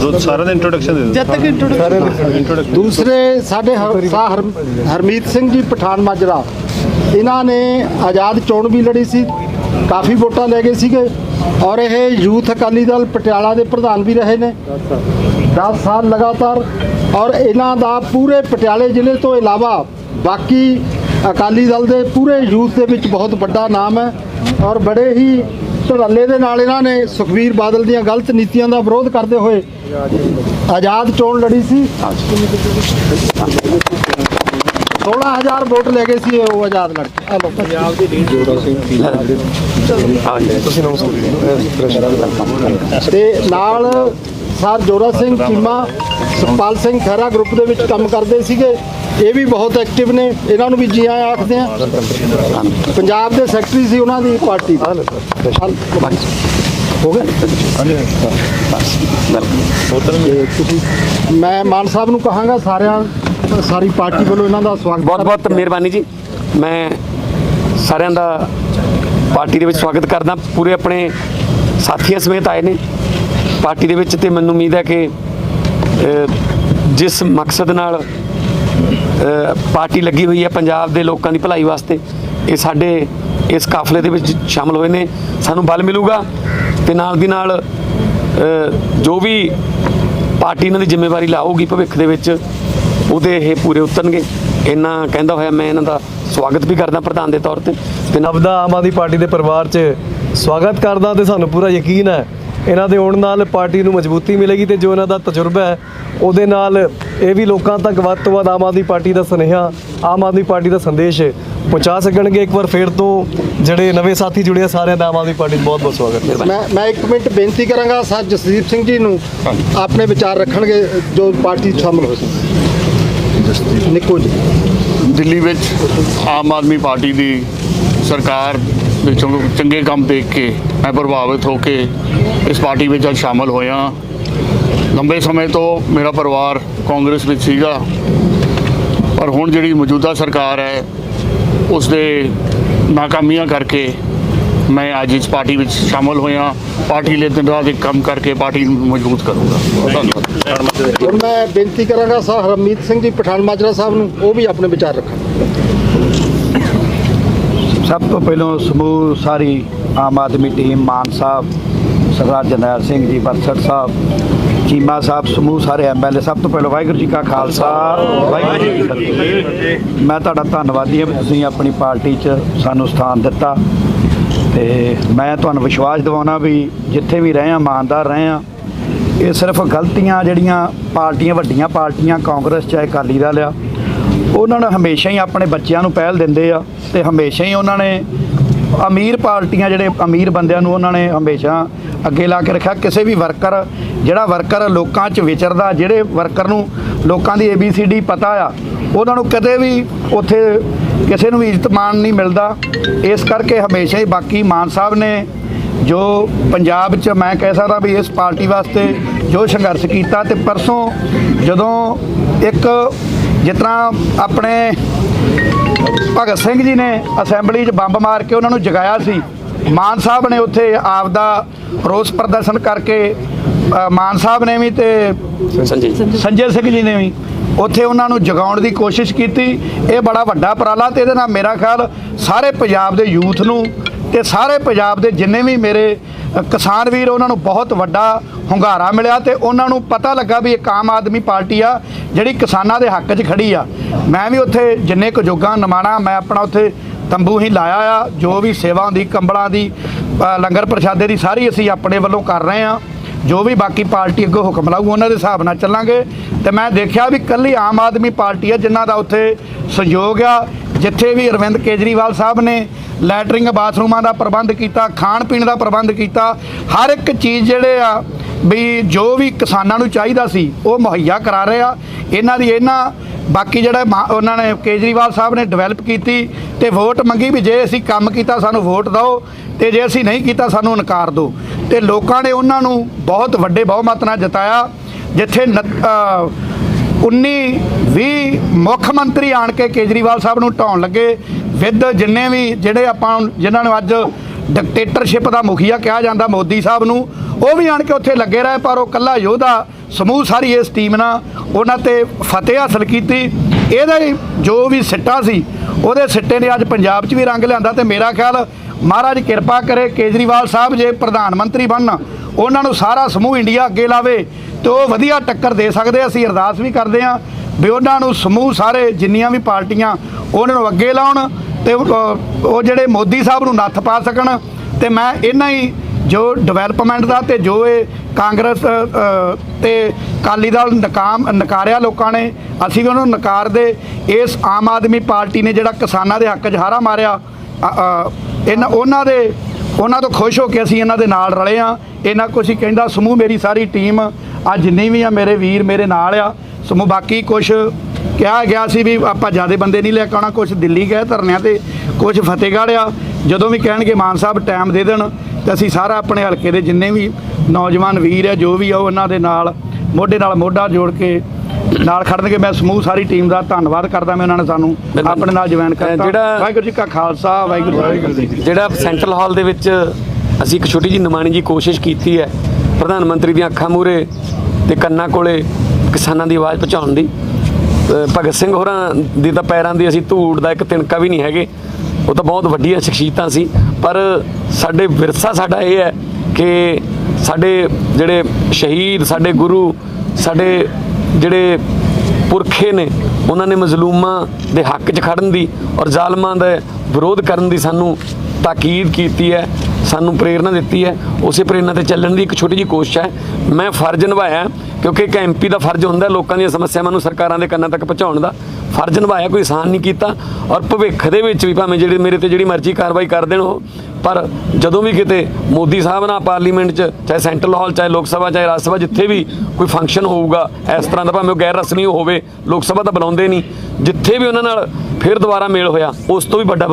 C: ਦੋ ਸਾਰਿਆਂ ਦਾ ਇੰਟਰੋਡਕਸ਼ਨ ਦੇ ਦਿਓ। ਜਦ ਤੱਕ ਇੰਟਰੋਡਕਸ਼ਨ
D: ਦੂਸਰੇ ਸਾਡੇ ਹਰਮੀਤ ਸਿੰਘ ਜੀ ਪਠਾਨ ਮਾਜਰਾ ਇਹਨਾਂ ਨੇ ਆਜ਼ਾਦ ਚੋਣ ਵੀ ਲੜੀ ਸੀ ਕਾਫੀ ਵੋਟਾਂ ਲੈ ਗਏ ਸੀਗੇ ਔਰ ਇਹ ਯੂਥ ਅਕਾਲੀ ਦਲ ਪਟਿਆਲਾ ਦੇ ਪ੍ਰਧਾਨ ਵੀ ਰਹੇ ਨੇ। 10 ਸਾਲ ਲਗਾਤਾਰ ਔਰ ਇਹਨਾਂ ਦਾ ਪੂਰੇ ਪਟਿਆਲੇ ਜ਼ਿਲ੍ਹੇ ਤੋਂ ਇਲਾਵਾ ਬਾਕੀ ਅਕਾਲੀ ਦਲ ਦੇ ਪੂਰੇ ਯੂਥ ਦੇ ਵਿੱਚ ਬਹੁਤ ਵੱਡਾ ਨਾਮ ਹੈ ਔਰ ਬੜੇ ਹੀ ਧੜੱਲੇ ਦੇ ਨਾਲ ਇਹਨਾਂ ਨੇ ਸੁਖਵੀਰ ਬਾਦਲ ਦੀਆਂ ਗਲਤ ਨੀਤੀਆਂ ਦਾ ਵਿਰੋਧ ਕਰਦੇ ਹੋਏ ਆਜ਼ਾਦ ਚੋਣ ਲੜੀ ਸੀ। 16000 ਵੋਟ ਲੈ ਗਏ ਸੀ ਉਹ ਆਜ਼ਾਦ ਲੜਕੇ। ਆ ਲੋ ਪੰਜਾਬ ਦੀ ਤੇ ਨਾਲ ਸਰ ਜੋਰਾ ਸਿੰਘ ਚੀਮਾ ਸੁਖਪਾਲ ਸਿੰਘ ਖਹਿਰਾ ਗਰੁੱਪ ਦੇ ਵਿੱਚ ਕੰਮ ਕਰਦੇ ਸੀਗੇ। ਇਹ ਵੀ ਬਹੁਤ ਐਕਟਿਵ ਨੇ। ਇਹਨਾਂ ਨੂੰ ਵੀ ਜੀ ਆਇਆਂ ਆਖਦੇ ਆ। ਪੰਜਾਬ ਦੇ ਸੈਕਟਰੀ ਸੀ ਉਹਨਾਂ ਦੀ ਪਾਰਟੀ। ਹੋ ਗਿਆ ਤੁਸੀਂ ਮੈਂ ਮਾਨ ਸਾਹਿਬ ਨੂੰ ਕਹਾਂਗਾ ਸਾਰਿਆਂ ਸਾਰੀ ਪਾਰਟੀ ਵੱਲੋਂ ਇਹਨਾਂ ਦਾ ਸਵਾਗਤ
B: ਬਹੁਤ ਬਹੁਤ ਮਿਹਰਬਾਨੀ ਜੀ। ਮੈਂ ਸਾਰਿਆਂ ਦਾ ਪਾਰਟੀ ਦੇ ਵਿੱਚ ਸਵਾਗਤ ਕਰਦਾ। ਪੂਰੇ ਆਪਣੇ ਸਾਥੀਆਂ ਸਮੇਤ ਆਏ ਨੇ। ਪਾਰਟੀ ਦੇ ਵਿੱਚ ਤੇ ਮੈਨੂੰ ਉਮੀਦ ਹੈ ਕਿ ਜਿਸ ਮਕਸਦ ਨਾਲ ਪਾਰਟੀ ਲੱਗੀ ਹੋਈ ਹੈ ਪੰਜਾਬ ਦੇ ਲੋਕਾਂ ਦੀ ਭਲਾਈ ਵਾਸਤੇ ਇਹ ਸਾਡੇ ਇਸ ਕਾਫਲੇ ਦੇ ਵਿੱਚ ਸ਼ਾਮਲ ਹੋਏ ਨੇ। ਸਾਨੂੰ ਬਲ ਮਿਲੂਗਾ ਤੇ ਨਾਲ ਦੀ ਨਾਲ ਜੋ ਵੀ ਪਾਰਟੀ ਇਹਨਾਂ ਦੀ ਜ਼ਿੰਮੇਵਾਰੀ ਲਾਊਗੀ ਭਵਿੱਖ ਦੇ ਵਿੱਚ ਉਹਦੇ ਇਹ ਪੂਰੇ ਉਤਰਨਗੇ। ਇੰਨਾ ਕਹਿੰਦਾ ਹੋਇਆ ਮੈਂ ਇਹਨਾਂ ਦਾ ਸਵਾਗਤ ਵੀ ਕਰਦਾ ਪ੍ਰਧਾਨ ਦੇ ਤੌਰ ਤੇ। ਤੇ
A: ਆਪਦਾ ਆਮ ਆਦਮੀ ਪਾਰਟੀ ਦੇ ਪਰਿਵਾਰ 'ਚ ਸਵਾਗਤ ਕਰਦਾ ਤੇ ਸਾਨੂੰ ਪੂਰਾ ਯਕੀਨ ਹੈ। ਇਹਨਾਂ ਦੇ ਆਉਣ ਨਾਲ ਪਾਰਟੀ ਨੂੰ ਮਜ਼ਬੂਤੀ ਮਿਲੇਗੀ ਤੇ ਜੋ ਇਹਨਾਂ ਦਾ ਤਜਰਬਾ ਹੈ ਉਹਦੇ ਨਾਲ ਇਹ ਵੀ ਲੋਕਾਂ ਤੱਕ ਵੱਧ ਤੋਂ ਵੱਧ ਆਮ ਆਦਮੀ ਪਾਰਟੀ ਦਾ ਸੁਨੇਹਾ ਆਮ ਆਦਮੀ ਪਾਰਟੀ ਦਾ ਸੰਦੇਸ਼ ਪਹੁੰਚਾ ਸਕਣਗੇ। ਇੱਕ ਵਾਰ ਫੇਰ ਤੋਂ ਜਿਹੜੇ ਨਵੇਂ ਸਾਥੀ ਜੁੜੇ ਆ ਸਾਰਿਆਂ ਦਾ ਆਮ ਆਦਮੀ ਪਾਰਟੀ 'ਚ ਬਹੁਤ ਬਹੁਤ ਸਵਾਗਤ ਹੈ।
D: ਮੈਂ ਮੈਂ ਇੱਕ ਮਿੰਟ ਬੇਨਤੀ ਕਰਾਂਗਾ ਸਰ ਜਸਦੀਪ ਸਿੰਘ ਜੀ ਨੂੰ ਆਪਣੇ ਵਿਚਾਰ ਰੱਖਣਗੇ ਜੋ ਪਾਰਟੀ 'ਚ ਸ਼ਾਮਲ ਹੋ ਸਕੇ ਨਿੱਕੂ ਜੀ
E: ਦਿੱਲੀ ਵਿੱਚ ਆਮ ਆਦਮੀ ਪਾਰਟੀ ਦੀ ਸਰਕਾਰ ਦੇ ਚੰਗ- ਚੰਗੇ ਕੰਮ ਦੇਖ ਕੇ ਮੈਂ ਪ੍ਰਭਾਵਿਤ ਹੋ ਕੇ ਇਸ ਪਾਰਟੀ ਵਿੱਚ ਅੱਜ ਸ਼ਾਮਲ ਹੋਇਆ। ਲੰਬੇ ਸਮੇਂ ਤੋਂ ਮੇਰਾ ਪਰਿਵਾਰ ਕਾਂਗਰਸ ਵਿੱਚ ਸੀਗਾ। ਪਰ ਹੁਣ ਜਿਹੜੀ ਮੌਜੂਦਾ ਸਰਕਾਰ ਹੈ ਉਸ ਦੇ ਨਾਕਾਮੀਆਂ ਕਰਕੇ ਮੈਂ ਅੱਜ ਇਸ ਪਾਰਟੀ ਵਿੱਚ ਸ਼ਾਮਲ ਹੋਇਆ। ਪਾਰਟੀ ਲਈ ਦਿਨ ਰਾਤ ਇੱਕ ਕੰਮ ਕਰਕੇ ਪਾਰਟੀ ਨੂੰ ਮਜ਼ਬੂਤ ਕਰੂੰਗਾ।
D: ਮੈਂ ਬੇਨਤੀ ਕਰਾਂਗਾ ਸਰ ਹਰਮੀਤ ਸਿੰਘ ਜੀ ਪਠਾਨ ਮਾਜਰਾ ਸਾਹਿਬ ਨੂੰ ਉਹ ਵੀ ਆਪਣੇ ਵਿਚਾਰ ਰੱਖਣ।
F: ਸਭ ਤੋਂ ਪਹਿਲਾਂ ਸਮੂਹ ਸਾਰੀ ਆਮ ਆਦਮੀ ਟੀਮ ਮਾਨ ਸਾਹਿਬ ਸਰਦਾਰ ਜਰਨੈਲ ਸਿੰਘ ਜੀ ਬਰਸਟ ਸਾਹਿਬ ਚੀਮਾ ਸਾਹਿਬ ਸਮੂਹ ਸਾਰੇ ਐਮਐਲਏ ਸਭ ਤੋਂ ਪਹਿਲਾਂ ਵਾਹਿਗੁਰੂ ਜੀ ਕਾ ਖਾਲਸਾ ਵਾਹਿਗੁਰੂ ਜੀ ਕੀ ਫਤਿਹ। ਮੈਂ ਤੁਹਾਡਾ ਧੰਨਵਾਦੀ ਹਾਂ ਵੀ ਤੁਸੀਂ ਆਪਣੀ ਪਾਰਟੀ 'ਚ ਸਾਨੂੰ ਸਥਾਨ ਦਿੱਤਾ। ਤੇ ਮੈਂ ਤੁਹਾਨੂੰ ਵਿਸ਼ਵਾਸ ਦਿਵਾਉਣਾ ਵੀ ਜਿੱਥੇ ਵੀ ਰਹੇ ਹਾਂ ਇਮਾਨਦਾਰ ਰਹੇ ਹਾਂ ਇਹ ਸਿਰਫ ਗਲਤੀਆਂ ਜਿਹੜੀਆਂ ਪਾਰਟੀਆਂ, ਵੱਡੀਆਂ ਪਾਰਟੀਆਂ, ਕਾਂਗਰਸ ਚਾਹੇ ਅਕਾਲੀ ਦਲ ਆ, ਉਹਨਾਂ ਨੇ ਹਮੇਸ਼ਾ ਹੀ ਆਪਣੇ ਬੱਚਿਆਂ ਨੂੰ ਪਹਿਲ ਦਿੰਦੇ ਆ ਤੇ ਹਮੇਸ਼ਾ ਹੀ ਉਹਨਾਂ ਨੇ ਅਮੀਰ ਪਾਰਟੀਆਂ ਜਿਹੜੇ ਅਮੀਰ ਬੰਦਿਆਂ ਨੂੰ ਉਹਨਾਂ ਨੇ ਹਮੇਸ਼ਾ ਅੱਗੇ ਲਾ ਕੇ ਰੱਖਿਆ। ਕਿਸੇ ਵੀ ਵਰਕਰ, ਜਿਹੜਾ ਵਰਕਰ ਲੋਕਾਂ 'ਚ ਵਿਚਰਦਾ, ਜਿਹੜੇ ਵਰਕਰ ਨੂੰ ਲੋਕਾਂ ਦੀ ABCD ਪਤਾ ਆ ਉਹਨਾਂ ਨੂੰ ਕਦੇ ਵੀ ਉੱਥੇ ਕਿਸੇ ਨੂੰ ਵੀ ਇੱਜ਼ਤ ਮਾਣ ਨਹੀਂ ਮਿਲਦਾ। ਇਸ ਕਰਕੇ ਹਮੇਸ਼ਾ ਹੀ ਬਾਕੀ ਮਾਨ ਸਾਹਿਬ ਨੇ ਜੋ ਪੰਜਾਬ 'ਚ ਮੈਂ ਕਹਿ ਸਕਦਾ ਵੀ ਇਸ ਪਾਰਟੀ ਵਾਸਤੇ ਜੋ ਸੰਘਰਸ਼ ਕੀਤਾ ਤੇ ਪਰਸੋਂ ਜਦੋਂ ਇੱਕ ਤਰ੍ਹਾਂ ਆਪਣੇ ਭਗਤ ਸਿੰਘ ਜੀ ਨੇ ਅਸੈਂਬਲੀ 'ਚ ਬੰਬ ਮਾਰ ਕੇ ਉਹਨਾਂ ਨੂੰ ਜਗਾਇਆ ਸੀ ਮਾਨ ਸਾਹਿਬ ਨੇ ਉੱਥੇ ਆਪਦਾ ਰੋਸ ਪ੍ਰਦਰਸ਼ਨ ਕਰਕੇ ਮਾਨ ਸਾਹਿਬ ਨੇ ਵੀ ਤੇ
B: ਸੰਜੇ
F: ਸਿੰਘ ਜੀ ਨੇ ਵੀ ਉੱਥੇ ਉਹਨਾਂ ਨੂੰ ਜਗਾਉਣ ਦੀ ਕੋਸ਼ਿਸ਼ ਕੀਤੀ। ਇਹ ਬੜਾ ਵੱਡਾ ਉਪਰਾਲਾ ਤੇ ਇਹਦੇ ਨਾਲ ਮੇਰਾ ਖਿਆਲ ਸਾਰੇ ਪੰਜਾਬ ਦੇ ਯੂਥ ਨੂੰ ਤੇ ਸਾਰੇ ਪੰਜਾਬ ਦੇ ਜਿੰਨੇ ਵੀ ਮੇਰੇ ਕਿਸਾਨ ਵੀਰ ਉਹਨਾਂ ਨੂੰ ਬਹੁਤ ਵੱਡਾ ਹੁੰਗਾਰਾ ਮਿਲਿਆ ਤੇ ਉਹਨਾਂ ਨੂੰ ਪਤਾ ਲੱਗਾ ਵੀ ਇੱਕ ਆਮ ਆਦਮੀ ਪਾਰਟੀ ਆ ਜਿਹੜੀ ਕਿਸਾਨਾਂ ਦੇ ਹੱਕ 'ਚ ਖੜੀ ਆ। ਮੈਂ ਵੀ ਉੱਥੇ ਜਿੰਨੇ ਕੁ ਜੋਗਾ ਨਿਮਾਣਾ ਮੈਂ ਆਪਣਾ ਉੱਥੇ ਤੰਬੂ ਹੀ ਲਾਇਆ ਆ ਜੋ ਵੀ ਸੇਵਾ ਹੁੰਦੀ ਕੰਬਲਾਂ ਦੀ ਅ, ਲੰਗਰ ਪ੍ਰਸ਼ਾਦੇ ਦੀ ਸਾਰੀ ਅਸੀਂ ਆਪਣੇ ਵੱਲੋਂ ਕਰ ਰਹੇ ਆ। ਜੋ ਵੀ ਬਾਕੀ ਪਾਰਟੀ ਅੱਗੇ ਹੁਕਮ ਲਾਊ, ਉਹਨਾਂ ਦੇ ਹਿਸਾਬ ਨਾਲ ਚੱਲਾਂਗੇ। ਤੇ ਮੈਂ ਦੇਖਿਆ ਵੀ ਕੱਲੀ ਆਮ ਆਦਮੀ ਪਾਰਟੀ ਆ, ਜਿਨ੍ਹਾਂ ਦਾ ਉੱਥੇ ਸਹਿਯੋਗ ਆ। ਜਿੱਥੇ ਵੀ ਅਰਵਿੰਦ ਕੇਜਰੀਵਾਲ ਸਾਹਿਬ ਨੇ ਲੈਟਰਿੰਗ ਬਾਥਰੂਮਾਂ ਦਾ ਪ੍ਰਬੰਧ ਕੀਤਾ ਖਾਣ ਪੀਣ ਦਾ ਪ੍ਰਬੰਧ ਕੀਤਾ ਹਰ ਇੱਕ ਚੀਜ਼ ਜਿਹੜੇ ਆ ਵੀ ਜੋ ਵੀ ਕਿਸਾਨਾਂ ਨੂੰ ਚਾਹੀਦਾ ਸੀ ਉਹ ਮੁਹੱਈਆ ਕਰਾ ਰਹੇ ਆ। ਇਹਨਾਂ ਦੀ ਇਹਨਾਂ ਬਾਕੀ ਜਿਹੜਾ ਮਾ- ਉਹਨਾਂ ਨੇ ਕੇਜਰੀਵਾਲ ਸਾਹਿਬ ਨੇ ਡਿਵੈਲਪ ਕੀਤੀ ਤੇ ਵੋਟ ਮੰਗੀ ਵੀ ਜੇ ਅਸੀਂ ਕੰਮ ਕੀਤਾ ਸਾਨੂੰ ਵੋਟ ਦਿਓ ਤੇ ਜੇ ਅਸੀਂ ਨਹੀਂ ਕੀਤਾ ਸਾਨੂੰ ਇਨਕਾਰ ਦਿਓ। ਤੇ ਲੋਕਾਂ ਨੇ ਉਹਨਾਂ ਨੂੰ ਬਹੁਤ ਵੱਡੇ ਬਹੁਮਤ ਨਾਲ ਜਿਤਾਇਆ ਜਿੱਥੇ ਨ- ਅ, 19 20 ਮੁੱਖ ਮੰਤਰੀ ਆਣ ਕੇ ਕੇਜਰੀਵਾਲ ਸਾਹਿਬ ਨੂੰ ਢਾਉਣ ਲੱਗੇ ਵਿਦ ਜਿੰਨੇ ਵੀ ਜਿਹੜੇ ਆਪਾਂ ਜਿਨ੍ਹਾਂ ਨੂੰ ਅੱਜ ਡਿਕਟੇਟਰਸ਼ਿਪ ਦਾ ਮੁਖੀਆ ਕਿਹਾ ਜਾਂਦਾ ਮੋਦੀ ਸਾਹਿਬ ਨੂੰ, ਉਹ ਵੀ ਆਣ ਕੇ ਉੱਥੇ ਲੱਗੇ ਰਹੇ, ਪਰ ਉਹ ਕੱਲਾ ਯੋਧਾ ਸਮੂਹ ਸਾਰੀ ਇਸ ਟੀਮ ਨਾਲ ਉਹਨਾਂ ਤੇ ਫਤਿਹ ਹਾਸਲ ਕੀਤੀ। ਇਹਦਾ ਜੋ ਵੀ ਸਿੱਟਾ ਸੀ, ਉਹਦੇ ਸਿੱਟੇ ਨੇ ਅੱਜ ਪੰਜਾਬ 'ਚ ਵੀ ਰੰਗ ਲਿਆਂਦਾ ਤੇ ਮੇਰਾ ਖਿਆਲ ਮਹਾਰਾਜ ਕਿਰਪਾ ਕਰੇ ਕੇਜਰੀਵਾਲ ਸਾਹਿਬ ਜੇ ਪ੍ਰਧਾਨ ਮੰਤਰੀ ਬਣਨ, ਉਹਨਾਂ ਨੂੰ ਸਾਰਾ ਸਮੂਹ ਇੰਡੀਆ ਅੱਗੇ ਲਾਵੇ ਤੇ ਉਹ ਵਧੀਆ ਟੱਕਰ ਦੇ ਸਕਦੇ ਅਸੀਂ ਅਰਦਾਸ ਵੀ ਕਰਦੇ ਹਾਂ ਵੀ ਉਹਨਾਂ ਨੂੰ ਸਮੂਹ ਸਾਰੇ ਜਿੰਨੀਆਂ ਵੀ ਪਾਰਟੀਆਂ ਉਹਨਾਂ ਨੂੰ ਅੱਗੇ ਲਾਉਣ ਤੇ ਉਹ ਜਿਹੜੇ ਮੋਦੀ ਸਾਹਿਬ ਨੂੰ ਨੱਥ ਪਾ ਸਕਣ ਤੇ ਮੈਂ ਇਹਨਾਂ ਹੀ ਜੋ ਡਿਵੈਲਪਮੈਂਟ ਦਾ ਤੇ ਜੋ ਇਹ ਕਾਂਗਰਸ ਅ, ਤੇ ਕਾਲੀ ਦਲ ਨਕਾਮ ਨਕਾਰਿਆ ਲੋਕਾਂ ਨੇ ਅਸੀਂ ਵੀ ਉਹਨਾਂ ਨੂੰ ਨਕਾਰਦੇ। ਇਸ ਆਮ ਆਦਮੀ ਪਾਰਟੀ ਨੇ ਜਿਹੜਾ ਕਿਸਾਨਾਂ ਦੇ ਹੱਕ 'ਚ ਹਾਰਾ ਮਾਰਿਆ ਇਹਨਾਂ ਉਹਨਾਂ ਦੇ ਉਹਨਾਂ ਤੋਂ ਖੁਸ਼ ਹੋ ਕੇ ਅਸੀਂ ਇਹਨਾਂ ਦੇ ਨਾਲ ਰਲੇ ਆ ਇਹਨਾਂ ਕੁਛ ਹੀ ਕਹਿੰਦਾ ਸਮੂਹ ਮੇਰੀ ਸਾਰੀ ਟੀਮ ਆ ਜਿੰਨੀ ਵੀ ਆ ਮੇਰੇ ਵੀਰ ਮੇਰੇ ਨਾਲ ਆ ਸਮੂਹ ਬਾਕੀ ਕੁਛ ਕਿਹਾ ਗਿਆ ਸੀ ਵੀ ਆਪਾਂ ਜਿਆਦੇ ਬੰਦੇ ਨਹੀਂ ਲੈ ਕੇ ਆਉਣਾ ਕੁਛ ਦਿੱਲੀ ਗਏ ਧਰਨਿਆਂ ਤੇ ਕੁਛ ਫਤਿਹਗੜ੍ਹ ਆ। ਜਦੋਂ ਵੀ ਕਹਿਣਗੇ ਮਾਨ ਸਾਹਿਬ ਟਾਈਮ ਦੇ ਦੇਣ ਤੇ ਅਸੀਂ ਸਾਰਾ ਆਪਣੇ ਹਲਕੇ ਦੇ ਜਿੰਨੇ ਵੀ ਨੌਜਵਾਨ ਵੀਰ ਆ ਜੋ ਵੀ ਆ ਉਹ ਉਹਨਾਂ ਦੇ ਨਾਲ ਮੋਢੇ ਨਾਲ ਮੋਢਾ ਜੋੜ ਕੇ ਨਾਲ ਖੜਨਗੇ। ਮੈਂ ਸਮੂਹ ਸਾਰੀ ਟੀਮ ਦਾ ਧੰਨਵਾਦ ਕਰਦਾ ਮੈਂ ਉਹਨਾਂ ਨੇ ਸਾਨੂੰ ਆਪਣੇ ਨਾਲ ਜੁਆਇਨ ਕਰਤਾ।
B: ਜਿਹੜਾ-
F: ਵਾਹਿਗੁਰੂ ਜੀ ਕਾ ਖਾਲਸਾ ਵਾਹਿਗੁਰੂ ਜੀ
B: ਜਿਹੜਾ ਸੈਂਟਰਲ ਹਾਲ ਦੇ ਵਿੱਚ ਅਸੀਂ ਇੱਕ ਛੋਟੀ ਜੀ ਨਿਮਾਣੀ ਜੀ ਕੋਸ਼ਿਸ਼ ਕੀਤੀ ਹੈ ਪ੍ਰਧਾਨ ਮੰਤਰੀ ਦੀਆਂ ਅੱਖਾਂ ਮੂਹਰੇ ਤੇ ਕੰਨਾਂ ਕੋਲੇ ਕਿਸਾਨਾਂ ਦੀ ਆਵਾਜ਼ ਪਹੁੰਚਾਉਣ ਦੀ। ਭਗਤ ਸਿੰਘ ਹੋਰਾਂ ਦੀ ਤਾਂ ਪੈਰਾਂ ਦੀ ਅਸੀਂ ਧੂੜ ਦਾ ਇੱਕ ਤਿਣਕਾ ਵੀ ਨਹੀਂ ਹੈਗੇ। ਉਹ ਤਾਂ ਬਹੁਤ ਵੱਡੀਆਂ ਸ਼ਖਸੀਅਤਾਂ ਸੀ। ਪਰ ਸਾਡੇ ਵਿਰਸਾ ਸਾਡਾ ਇਹ ਹੈ ਕਿ ਸਾਡੇ ਜਿਹੜੇ ਸ਼ਹੀਦ, ਸਾਡੇ ਗੁਰੂ, ਸਾਡੇ ਜਿਹੜੇ ਪੁਰਖੇ ਨੇ, ਉਹਨਾਂ ਨੇ ਮਜ਼ਲੂਮਾਂ ਦੇ ਹੱਕ 'ਚ ਖੜਨ ਦੀ ਔਰ ਜ਼ਾਲਮਾਂ ਦਾ ਵਿਰੋਧ ਕਰਨ ਦੀ ਸਾਨੂੰ ਤਾਕੀਦ ਕੀਤੀ ਹੈ, ਸਾਨੂੰ ਪ੍ਰੇਰਣਾ ਦਿੱਤੀ ਹੈ। ਉਸੇ ਪ੍ਰੇਰਣਾ ਤੇ ਚੱਲਣ ਦੀ ਇੱਕ ਛੋਟੀ ਜੀ ਕੋਸ਼ਿਸ਼ ਹੈ। ਮੈਂ ਫਰਜ਼ ਨਿਭਾਇਆ ਕਿਉਂਕਿ ਇੱਕ ਐਮਪੀ ਦਾ ਫਰਜ਼ ਹੁੰਦਾ ਲੋਕਾਂ ਦੀਆਂ ਸਮੱਸਿਆਵਾਂ ਨੂੰ ਸਰਕਾਰਾਂ ਦੇ ਕੰਨਾਂ ਤੱਕ ਪਹੁੰਚਾਉਣ ਦਾ। ਫਰਜ਼ ਨਿਭਾਇਆ, ਕੋਈ ਆਸਾਨ ਨਹੀਂ ਕੀਤਾ ਔਰ ਭਵਿੱਖ ਦੇ ਵਿੱਚ ਵੀ ਭਾਵੇਂ ਜਿਹੜੇ ਮੇਰੇ ਤੇ ਜਿਹੜੀ ਮਰਜ਼ੀ ਕਾਰਵਾਈ ਕਰ ਦੇਣ ਉਹ, ਪਰ ਜਦੋਂ ਵੀ ਕਿਤੇ ਮੋਦੀ ਸਾਹਿਬ ਨਾਲ ਪਾਰਲੀਮੈਂਟ 'ਚ, ਚਾਹੇ ਸੈਂਟਰਲ ਹਾਲ, ਚਾਹੇ ਲੋਕ ਸਭਾ, ਚਾਹੇ ਰਾਜ ਸਭਾ, ਜਿੱਥੇ ਵੀ ਕੋਈ ਫੰਕਸ਼ਨ ਹੋਊਗਾ, ਇਸ ਤਰ੍ਹਾਂ ਦਾ ਭਾਵੇਂ ਉਹ ਗੈਰ ਰਸਮੀ ਹੋਵੇ, ਲੋਕ ਸਭਾ ਤਾਂ ਬੁਲਾਉਂਦੇ ਨਹੀਂ। ਜਿੱਥੇ ਵੀ ਉਹਨਾਂ ਨਾਲ ਫਿਰ ਦੁਬਾਰਾ ਮੇਲ ਹੋਇਆ, ਉਸ ਤੋਂ ਵੀ ਵੱਡਾ